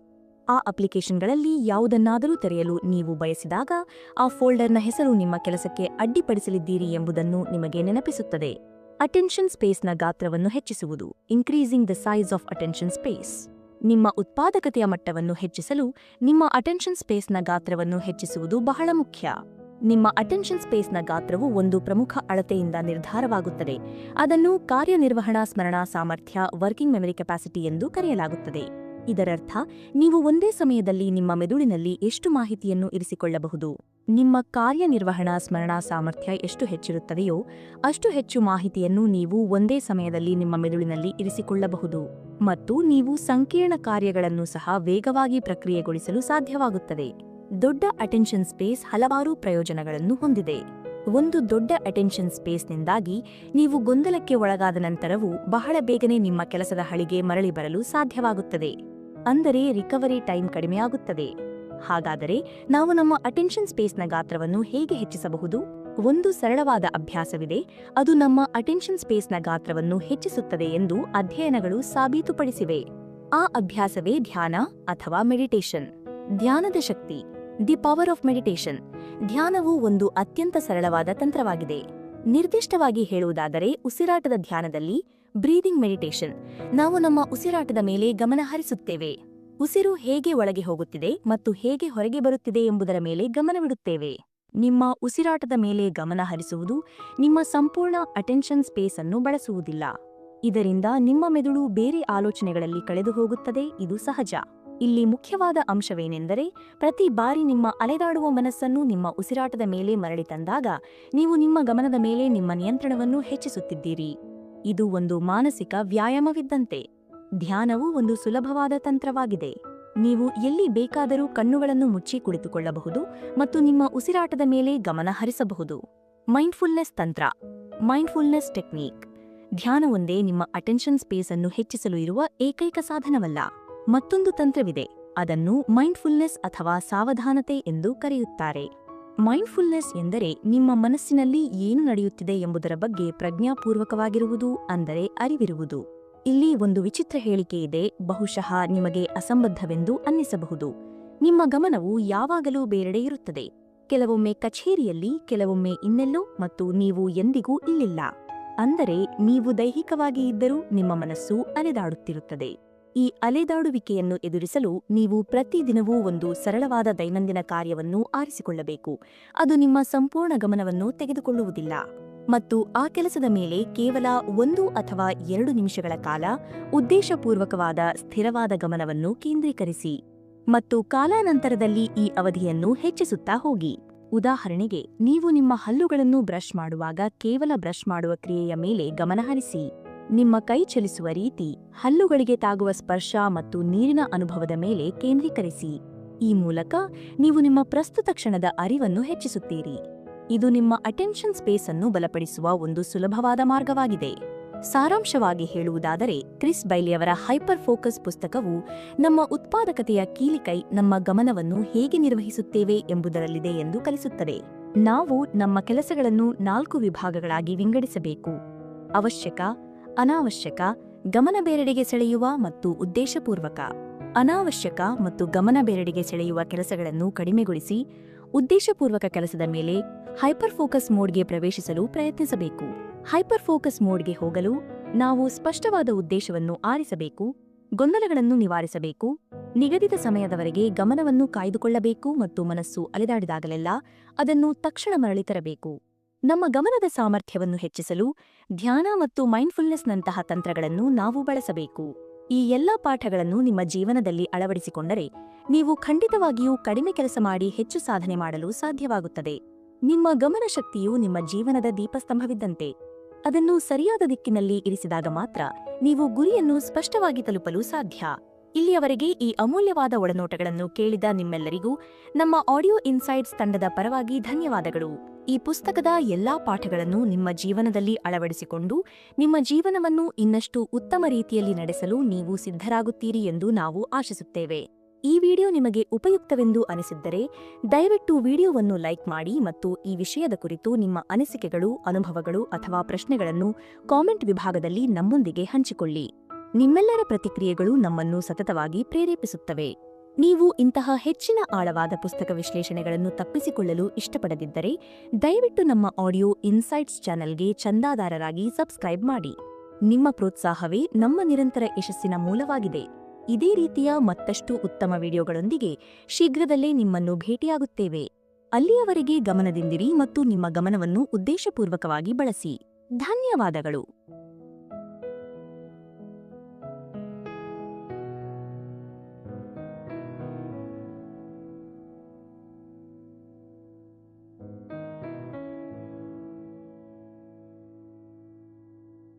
ಆ ಅಪ್ಲಿಕೇಶನ್ಗಳಲ್ಲಿ ಯಾವುದನ್ನಾದರೂ ತೆರೆಯಲು ನೀವು ಬಯಸಿದಾಗ ಆ ಫೋಲ್ಡರ್ನ ಹೆಸರು ನಿಮ್ಮ ಕೆಲಸಕ್ಕೆ ಅಡ್ಡಿಪಡಿಸಲಿದ್ದೀರಿ ಎಂಬುದನ್ನು ನಿಮಗೆ ನೆನಪಿಸುತ್ತದೆ. ಅಟೆನ್ಷನ್ ಸ್ಪೇಸ್ನ ಗಾತ್ರವನ್ನು ಹೆಚ್ಚಿಸುವುದು increasing the size of attention space ನಿಮ್ಮ ಉತ್ಪಾದಕತೆಯ ಮಟ್ಟವನ್ನು ಹೆಚ್ಚಿಸಲು ನಿಮ್ಮ ಅಟೆನ್ಷನ್ ಸ್ಪೇಸ್ನ ಗಾತ್ರವನ್ನು ಹೆಚ್ಚಿಸುವುದು ಬಹಳ ಮುಖ್ಯ. ನಿಮ್ಮ ಅಟೆನ್ಷನ್ ಸ್ಪೇಸ್ನ ಗಾತ್ರವು ಒಂದು ಪ್ರಮುಖ ಅಳತೆಯಿಂದ ನಿರ್ಧಾರವಾಗುತ್ತದೆ. ಅದನ್ನು ಕಾರ್ಯನಿರ್ವಹಣಾ ಸ್ಮರಣಾ ಸಾಮರ್ಥ್ಯ ವರ್ಕಿಂಗ್ ಮೆಮರಿ ಕೆಪಾಸಿಟಿ ಎಂದು ಕರೆಯಲಾಗುತ್ತದೆ. ಇದರರ್ಥ, ನೀವು ಒಂದೇ ಸಮಯದಲ್ಲಿ ನಿಮ್ಮ ಮೆದುಳಿನಲ್ಲಿ ಎಷ್ಟು ಮಾಹಿತಿಯನ್ನು ಇರಿಸಿಕೊಳ್ಳಬಹುದು? ನಿಮ್ಮ ಕಾರ್ಯನಿರ್ವಹಣಾ ಸ್ಮರಣಾ ಸಾಮರ್ಥ್ಯ ಎಷ್ಟು ಹೆಚ್ಚಿರುತ್ತದೆಯೋ, ಅಷ್ಟು ಹೆಚ್ಚು ಮಾಹಿತಿಯನ್ನು ನೀವು ಒಂದೇ ಸಮಯದಲ್ಲಿ ನಿಮ್ಮ ಮೆದುಳಿನಲ್ಲಿ ಇರಿಸಿಕೊಳ್ಳಬಹುದು ಮತ್ತು ನೀವು ಸಂಕೀರ್ಣ ಕಾರ್ಯಗಳನ್ನು ಸಹ ವೇಗವಾಗಿ ಪ್ರಕ್ರಿಯೆಗೊಳಿಸಲು ಸಾಧ್ಯವಾಗುತ್ತದೆ. ದೊಡ್ಡ ಅಟೆನ್ಷನ್ ಸ್ಪೇಸ್ ಹಲವಾರು ಪ್ರಯೋಜನಗಳನ್ನು ಹೊಂದಿದೆ. ಒಂದು ದೊಡ್ಡ ಅಟೆನ್ಷನ್ ಸ್ಪೇಸ್ನಿಂದಾಗಿ ನೀವು ಗೊಂದಲಕ್ಕೆ ಒಳಗಾದ ನಂತರವೂ ಬಹಳ ಬೇಗನೆ ನಿಮ್ಮ ಕೆಲಸದ ಹಳಿಗೆ ಮರಳಿ ಬರಲು ಸಾಧ್ಯವಾಗುತ್ತದೆ. ಅಂದರೆ ರಿಕವರಿ ಟೈಮ್ ಕಡಿಮೆಯಾಗುತ್ತದೆ ಹಾಗಾದರೆ ನಾವು ನಮ್ಮ ಅಟೆನ್ಷನ್ ಸ್ಪೇಸ್ನ ಗಾತ್ರವನ್ನು ಹೇಗೆ ಹೆಚ್ಚಿಸಬಹುದು? ಒಂದು ಸರಳವಾದ ಅಭ್ಯಾಸವಿದೆ. ಅದು ನಮ್ಮ ಅಟೆನ್ಷನ್ ಸ್ಪೇಸ್ನ ಗಾತ್ರವನ್ನು ಹೆಚ್ಚಿಸುತ್ತದೆ ಎಂದು ಅಧ್ಯಯನಗಳು ಸಾಬೀತುಪಡಿಸಿವೆ. ಆ ಅಭ್ಯಾಸವೇ ಧ್ಯಾನ ಅಥವಾ ಮೆಡಿಟೇಷನ್. ಧ್ಯಾನದ ಶಕ್ತಿ. The power of meditation. ಧ್ಯಾನವು ಒಂದು ಅತ್ಯಂತ ಸರಳವಾದ ತಂತ್ರವಾಗಿದೆ. ನಿರ್ದಿಷ್ಟವಾಗಿ ಹೇಳುವುದಾದರೆ ಉಸಿರಾಟದ ಧ್ಯಾನದಲ್ಲಿ ಬ್ರೀದಿಂಗ್ ಮೆಡಿಟೇಷನ್. ನಾವು ನಮ್ಮ ಉಸಿರಾಟದ ಮೇಲೆ ಗಮನ ಹರಿಸುತ್ತೇವೆ. ಉಸಿರು ಹೇಗೆ ಒಳಗೆ ಹೋಗುತ್ತಿದೆ ಮತ್ತು ಹೇಗೆ ಹೊರಗೆ ಬರುತ್ತಿದೆ ಎಂಬುದರ ಮೇಲೆ ಗಮನವಿಡುತ್ತೇವೆ ನಿಮ್ಮ ಉಸಿರಾಟದ ಮೇಲೆ ಗಮನ ಹರಿಸುವುದು ನಿಮ್ಮ ಸಂಪೂರ್ಣ ಅಟೆನ್ಷನ್ ಸ್ಪೇಸ್ ಅನ್ನು ಬಳಸುವುದಿಲ್ಲ. ಇದರಿಂದ ನಿಮ್ಮ ಮೆದುಳು ಬೇರೆ ಆಲೋಚನೆಗಳಲ್ಲಿ ಕಳೆದು ಹೋಗುತ್ತದೆ, ಇದು ಸಹಜ. ಇಲ್ಲಿ ಮುಖ್ಯವಾದ ಅಂಶವೇನೆಂದರೆ, ಪ್ರತಿ ಬಾರಿ ನಿಮ್ಮ ಅಲೆದಾಡುವ ಮನಸ್ಸನ್ನು ನಿಮ್ಮ ಉಸಿರಾಟದ ಮೇಲೆ ಮರಳಿ ತಂದಾಗ, ನೀವು ನಿಮ್ಮ ಗಮನದ ಮೇಲೆ ನಿಮ್ಮ ನಿಯಂತ್ರಣವನ್ನು ಹೆಚ್ಚಿಸುತ್ತಿದ್ದೀರಿ. ಇದು ಒಂದು ಮಾನಸಿಕ ವ್ಯಾಯಾಮವಿದ್ದಂತೆ. ಧ್ಯಾನವು ಒಂದು ಸುಲಭವಾದ ತಂತ್ರವಾಗಿದೆ. ನೀವು ಎಲ್ಲಿ ಬೇಕಾದರೂ ಕಣ್ಣುಗಳನ್ನು ಮುಚ್ಚಿ ಕುಳಿತುಕೊಳ್ಳಬಹುದು ಮತ್ತು ನಿಮ್ಮ ಉಸಿರಾಟದ ಮೇಲೆ ಗಮನ ಹರಿಸಬಹುದು. ಮೈಂಡ್ಫುಲ್ನೆಸ್ ತಂತ್ರ. ಮೈಂಡ್ಫುಲ್ನೆಸ್ ಟೆಕ್ನೀಕ್. ಧ್ಯಾನವೊಂದೇ ನಿಮ್ಮ ಅಟೆನ್ಷನ್ ಸ್ಪೇಸ್ ಅನ್ನು ಹೆಚ್ಚಿಸಲು ಇರುವ ಏಕೈಕ ಸಾಧನವಲ್ಲ. ಮತ್ತೊಂದು ತಂತ್ರವಿದೆ, ಅದನ್ನು ಮೈಂಡ್ಫುಲ್ನೆಸ್ ಅಥವಾ ಸಾವಧಾನತೆ ಎಂದು ಕರೆಯುತ್ತಾರೆ. ಮೈಂಡ್ಫುಲ್ನೆಸ್ ಎಂದರೆ ನಿಮ್ಮ ಮನಸ್ಸಿನಲ್ಲಿ ಏನು ನಡೆಯುತ್ತಿದೆ ಎಂಬುದರ ಬಗ್ಗೆ ಪ್ರಜ್ಞಾಪೂರ್ವಕವಾಗಿರುವುದು, ಅಂದರೆ ಅರಿವಿರುವುದು. ಇಲ್ಲಿ ಒಂದು ವಿಚಿತ್ರ ಹೇಳಿಕೆ ಇದೆ, ಬಹುಶಃ ನಿಮಗೆ ಅಸಂಬದ್ಧವೆಂದು ಅನ್ನಿಸಬಹುದು. ನಿಮ್ಮ ಗಮನವು ಯಾವಾಗಲೂ ಬೇರೆಡೆ ಇರುತ್ತದೆ. ಕೆಲವೊಮ್ಮೆ ಕಚೇರಿಯಲ್ಲಿ, ಕೆಲವೊಮ್ಮೆ ಇನ್ನೆಲ್ಲೋ, ಮತ್ತು ನೀವು ಎಂದಿಗೂ ಇಲ್ಲಿಲ್ಲ. ಅಂದರೆ, ನೀವು ದೈಹಿಕವಾಗಿ ಇದ್ದರೂ ನಿಮ್ಮ ಮನಸ್ಸು ಅಲೆದಾಡುತ್ತಿರುತ್ತದೆ. ಈ ಅಲೆದಾಡುವಿಕೆಯನ್ನು ಎದುರಿಸಲು ನೀವು ಪ್ರತಿದಿನವೂ ಒಂದು ಸರಳವಾದ ದೈನಂದಿನ ಕಾರ್ಯವನ್ನು ಆರಿಸಿಕೊಳ್ಳಬೇಕು. ಅದು ನಿಮ್ಮ ಸಂಪೂರ್ಣ ಗಮನವನ್ನು ತೆಗೆದುಕೊಳ್ಳುವುದಿಲ್ಲ. ಮತ್ತು ಆ ಕೆಲಸದ ಮೇಲೆ ಕೇವಲ ಒಂದು ಅಥವಾ ಎರಡು ನಿಮಿಷಗಳ ಕಾಲ ಉದ್ದೇಶಪೂರ್ವಕವಾದ ಸ್ಥಿರವಾದ ಗಮನವನ್ನು ಕೇಂದ್ರೀಕರಿಸಿ. ಮತ್ತು ಕಾಲಾನಂತರದಲ್ಲಿ ಈ ಅವಧಿಯನ್ನು ಹೆಚ್ಚಿಸುತ್ತಾ ಹೋಗಿ. ಉದಾಹರಣೆಗೆ, ನೀವು ನಿಮ್ಮ ಹಲ್ಲುಗಳನ್ನು ಬ್ರಷ್ ಮಾಡುವಾಗ ಕೇವಲ ಬ್ರಷ್ ಮಾಡುವ ಕ್ರಿಯೆಯ ಮೇಲೆ ಗಮನಹರಿಸಿ ನಿಮ್ಮ ಕೈ ಚಲಿಸುವ ರೀತಿ ಹಲ್ಲುಗಳಿಗೆ ತಾಗುವ ಸ್ಪರ್ಶ ಮತ್ತು ನೀರಿನ ಅನುಭವದ ಮೇಲೆ ಕೇಂದ್ರೀಕರಿಸಿ. ಈ ಮೂಲಕ ನೀವು ನಿಮ್ಮ ಪ್ರಸ್ತುತ ಕ್ಷಣದ ಅರಿವನ್ನು ಹೆಚ್ಚಿಸುತ್ತೀರಿ. ಇದು ನಿಮ್ಮ ಅಟೆನ್ಷನ್ ಸ್ಪೇಸ್ ಅನ್ನು ಬಲಪಡಿಸುವ ಒಂದು ಸುಲಭವಾದ ಮಾರ್ಗವಾಗಿದೆ. ಸಾರಾಂಶವಾಗಿ ಹೇಳುವುದಾದರೆ, ಕ್ರಿಸ್ ಬೈಲಿಯವರ ಹೈಪರ್ ಫೋಕಸ್ ಪುಸ್ತಕವು ನಮ್ಮ ಉತ್ಪಾದಕತೆಯ ಕೀಲಿಕೈ ನಮ್ಮ ಗಮನವನ್ನು ಹೇಗೆ ನಿರ್ವಹಿಸುತ್ತೇವೆ ಎಂಬುದರಲ್ಲಿದೆ ಎಂದು ಕಲಿಸುತ್ತದೆ. ನಾವು ನಮ್ಮ ಕೆಲಸಗಳನ್ನು ನಾಲ್ಕು ವಿಭಾಗಗಳಾಗಿ ವಿಂಗಡಿಸಬೇಕು. ಅವಶ್ಯಕ ಅನಾವಶ್ಯಕ ಗಮನ ಬೇರೆಡೆಗೆ ಸೆಳೆಯುವ ಮತ್ತು ಉದ್ದೇಶಪೂರ್ವಕ. ಅನಾವಶ್ಯಕ ಮತ್ತು ಗಮನ ಬೇರೆಡೆಗೆ ಸೆಳೆಯುವ ಕೆಲಸಗಳನ್ನು ಕಡಿಮೆಗೊಳಿಸಿ, ಉದ್ದೇಶಪೂರ್ವಕ ಕೆಲಸದ ಮೇಲೆ ಹೈಪರ್ ಫೋಕಸ್ ಮೋಡ್ಗೆ ಪ್ರವೇಶಿಸಲು ಪ್ರಯತ್ನಿಸಬೇಕು. ಹೈಪರ್ ಫೋಕಸ್ ಮೋಡ್ಗೆ ಹೋಗಲು ನಾವು ಸ್ಪಷ್ಟವಾದ ಉದ್ದೇಶವನ್ನು ಆರಿಸಬೇಕು, ಗೊಂದಲಗಳನ್ನು ನಿವಾರಿಸಬೇಕು, ನಿಗದಿತ ಸಮಯದವರೆಗೆ ಗಮನವನ್ನು ಕಾಯ್ದುಕೊಳ್ಳಬೇಕು ಮತ್ತು ಮನಸ್ಸು ಅಲೆದಾಡಿದಾಗಲೆಲ್ಲ ಅದನ್ನು ತಕ್ಷಣ ಮರಳಿ ತರಬೇಕು. ನಮ್ಮ ಗಮನದ ಸಾಮರ್ಥ್ಯವನ್ನು ಹೆಚ್ಚಿಸಲು ಧ್ಯಾನ ಮತ್ತು ಮೈಂಡ್ಫುಲ್ನೆಸ್ನಂತಹ ತಂತ್ರಗಳನ್ನು ನಾವು ಬಳಸಬೇಕು. ಈ ಎಲ್ಲಾ ಪಾಠಗಳನ್ನು ನಿಮ್ಮ ಜೀವನದಲ್ಲಿ ಅಳವಡಿಸಿಕೊಂಡರೆ ನೀವು ಖಂಡಿತವಾಗಿಯೂ ಕಡಿಮೆ ಕೆಲಸ ಮಾಡಿ ಹೆಚ್ಚು ಸಾಧನೆ ಮಾಡಲು ಸಾಧ್ಯವಾಗುತ್ತದೆ. ನಿಮ್ಮ ಗಮನ ಶಕ್ತಿಯು ನಿಮ್ಮ ಜೀವನದ ದೀಪಸ್ತಂಭವಿದ್ದಂತೆ. ಅದನ್ನು ಸರಿಯಾದ ದಿಕ್ಕಿನಲ್ಲಿ ಇರಿಸಿದಾಗ ಮಾತ್ರ ನೀವು ಗುರಿಯನ್ನು ಸ್ಪಷ್ಟವಾಗಿ ತಲುಪಲು ಸಾಧ್ಯ. ಇಲ್ಲಿಯವರೆಗೆ ಈ ಅಮೂಲ್ಯವಾದ ಒಳನೋಟಗಳನ್ನು ಕೇಳಿದ ನಿಮ್ಮೆಲ್ಲರಿಗೂ ನಮ್ಮ ಆಡಿಯೋ ಇನ್ಸೈಟ್ಸ್ ತಂಡದ ಪರವಾಗಿ ಧನ್ಯವಾದಗಳು. ಈ ಪುಸ್ತಕದ ಎಲ್ಲಾ ಪಾಠಗಳನ್ನು ನಿಮ್ಮ ಜೀವನದಲ್ಲಿ ಅಳವಡಿಸಿಕೊಂಡು ನಿಮ್ಮ ಜೀವನವನ್ನು ಇನ್ನಷ್ಟು ಉತ್ತಮ ರೀತಿಯಲ್ಲಿ ನಡೆಸಲು ನೀವು ಸಿದ್ಧರಾಗುತ್ತೀರಿ ಎಂದು ನಾವು ಆಶಿಸುತ್ತೇವೆ. ಈ ವಿಡಿಯೋ ನಿಮಗೆ ಉಪಯುಕ್ತವೆಂದು ಅನಿಸಿದ್ದರೆ ದಯವಿಟ್ಟು ವಿಡಿಯೋವನ್ನು ಲೈಕ್ ಮಾಡಿ ಮತ್ತು ಈ ವಿಷಯದ ಕುರಿತು ನಿಮ್ಮ ಅನಿಸಿಕೆಗಳು, ಅನುಭವಗಳು ಅಥವಾ ಪ್ರಶ್ನೆಗಳನ್ನು ಕಾಮೆಂಟ್ ವಿಭಾಗದಲ್ಲಿ ನಮ್ಮೊಂದಿಗೆ ಹಂಚಿಕೊಳ್ಳಿ. ನಿಮ್ಮೆಲ್ಲರ ಪ್ರತಿಕ್ರಿಯೆಗಳು ನಮ್ಮನ್ನು ಸತತವಾಗಿ ಪ್ರೇರೇಪಿಸುತ್ತವೆ. ನೀವು ಇಂತಹ ಹೆಚ್ಚಿನ ಆಳವಾದ ಪುಸ್ತಕ ವಿಶ್ಲೇಷಣೆಗಳನ್ನು ತಪ್ಪಿಸಿಕೊಳ್ಳಲು ಇಷ್ಟಪಡದಿದ್ದರೆ, ದಯವಿಟ್ಟು ನಮ್ಮ ಆಡಿಯೋ ಇನ್ಸೈಟ್ಸ್ ಚಾನೆಲ್ಗೆ ಚಂದಾದಾರರಾಗಿ ಸಬ್ಸ್ಕ್ರೈಬ್ ಮಾಡಿ. ನಿಮ್ಮ ಪ್ರೋತ್ಸಾಹವೇ ನಮ್ಮ ನಿರಂತರ ಯಶಸ್ಸಿನ ಮೂಲವಾಗಿದೆ. ಇದೇ ರೀತಿಯ ಮತ್ತಷ್ಟು ಉತ್ತಮ ವಿಡಿಯೋಗಳೊಂದಿಗೆ ಶೀಘ್ರದಲ್ಲೇ ನಿಮ್ಮನ್ನು ಭೇಟಿಯಾಗುತ್ತೇವೆ. ಅಲ್ಲಿಯವರೆಗೆ ಗಮನದಿಂದಿರಿ ಮತ್ತು ನಿಮ್ಮ ಗಮನವನ್ನು ಉದ್ದೇಶಪೂರ್ವಕವಾಗಿ ಬಳಸಿ. ಧನ್ಯವಾದಗಳು.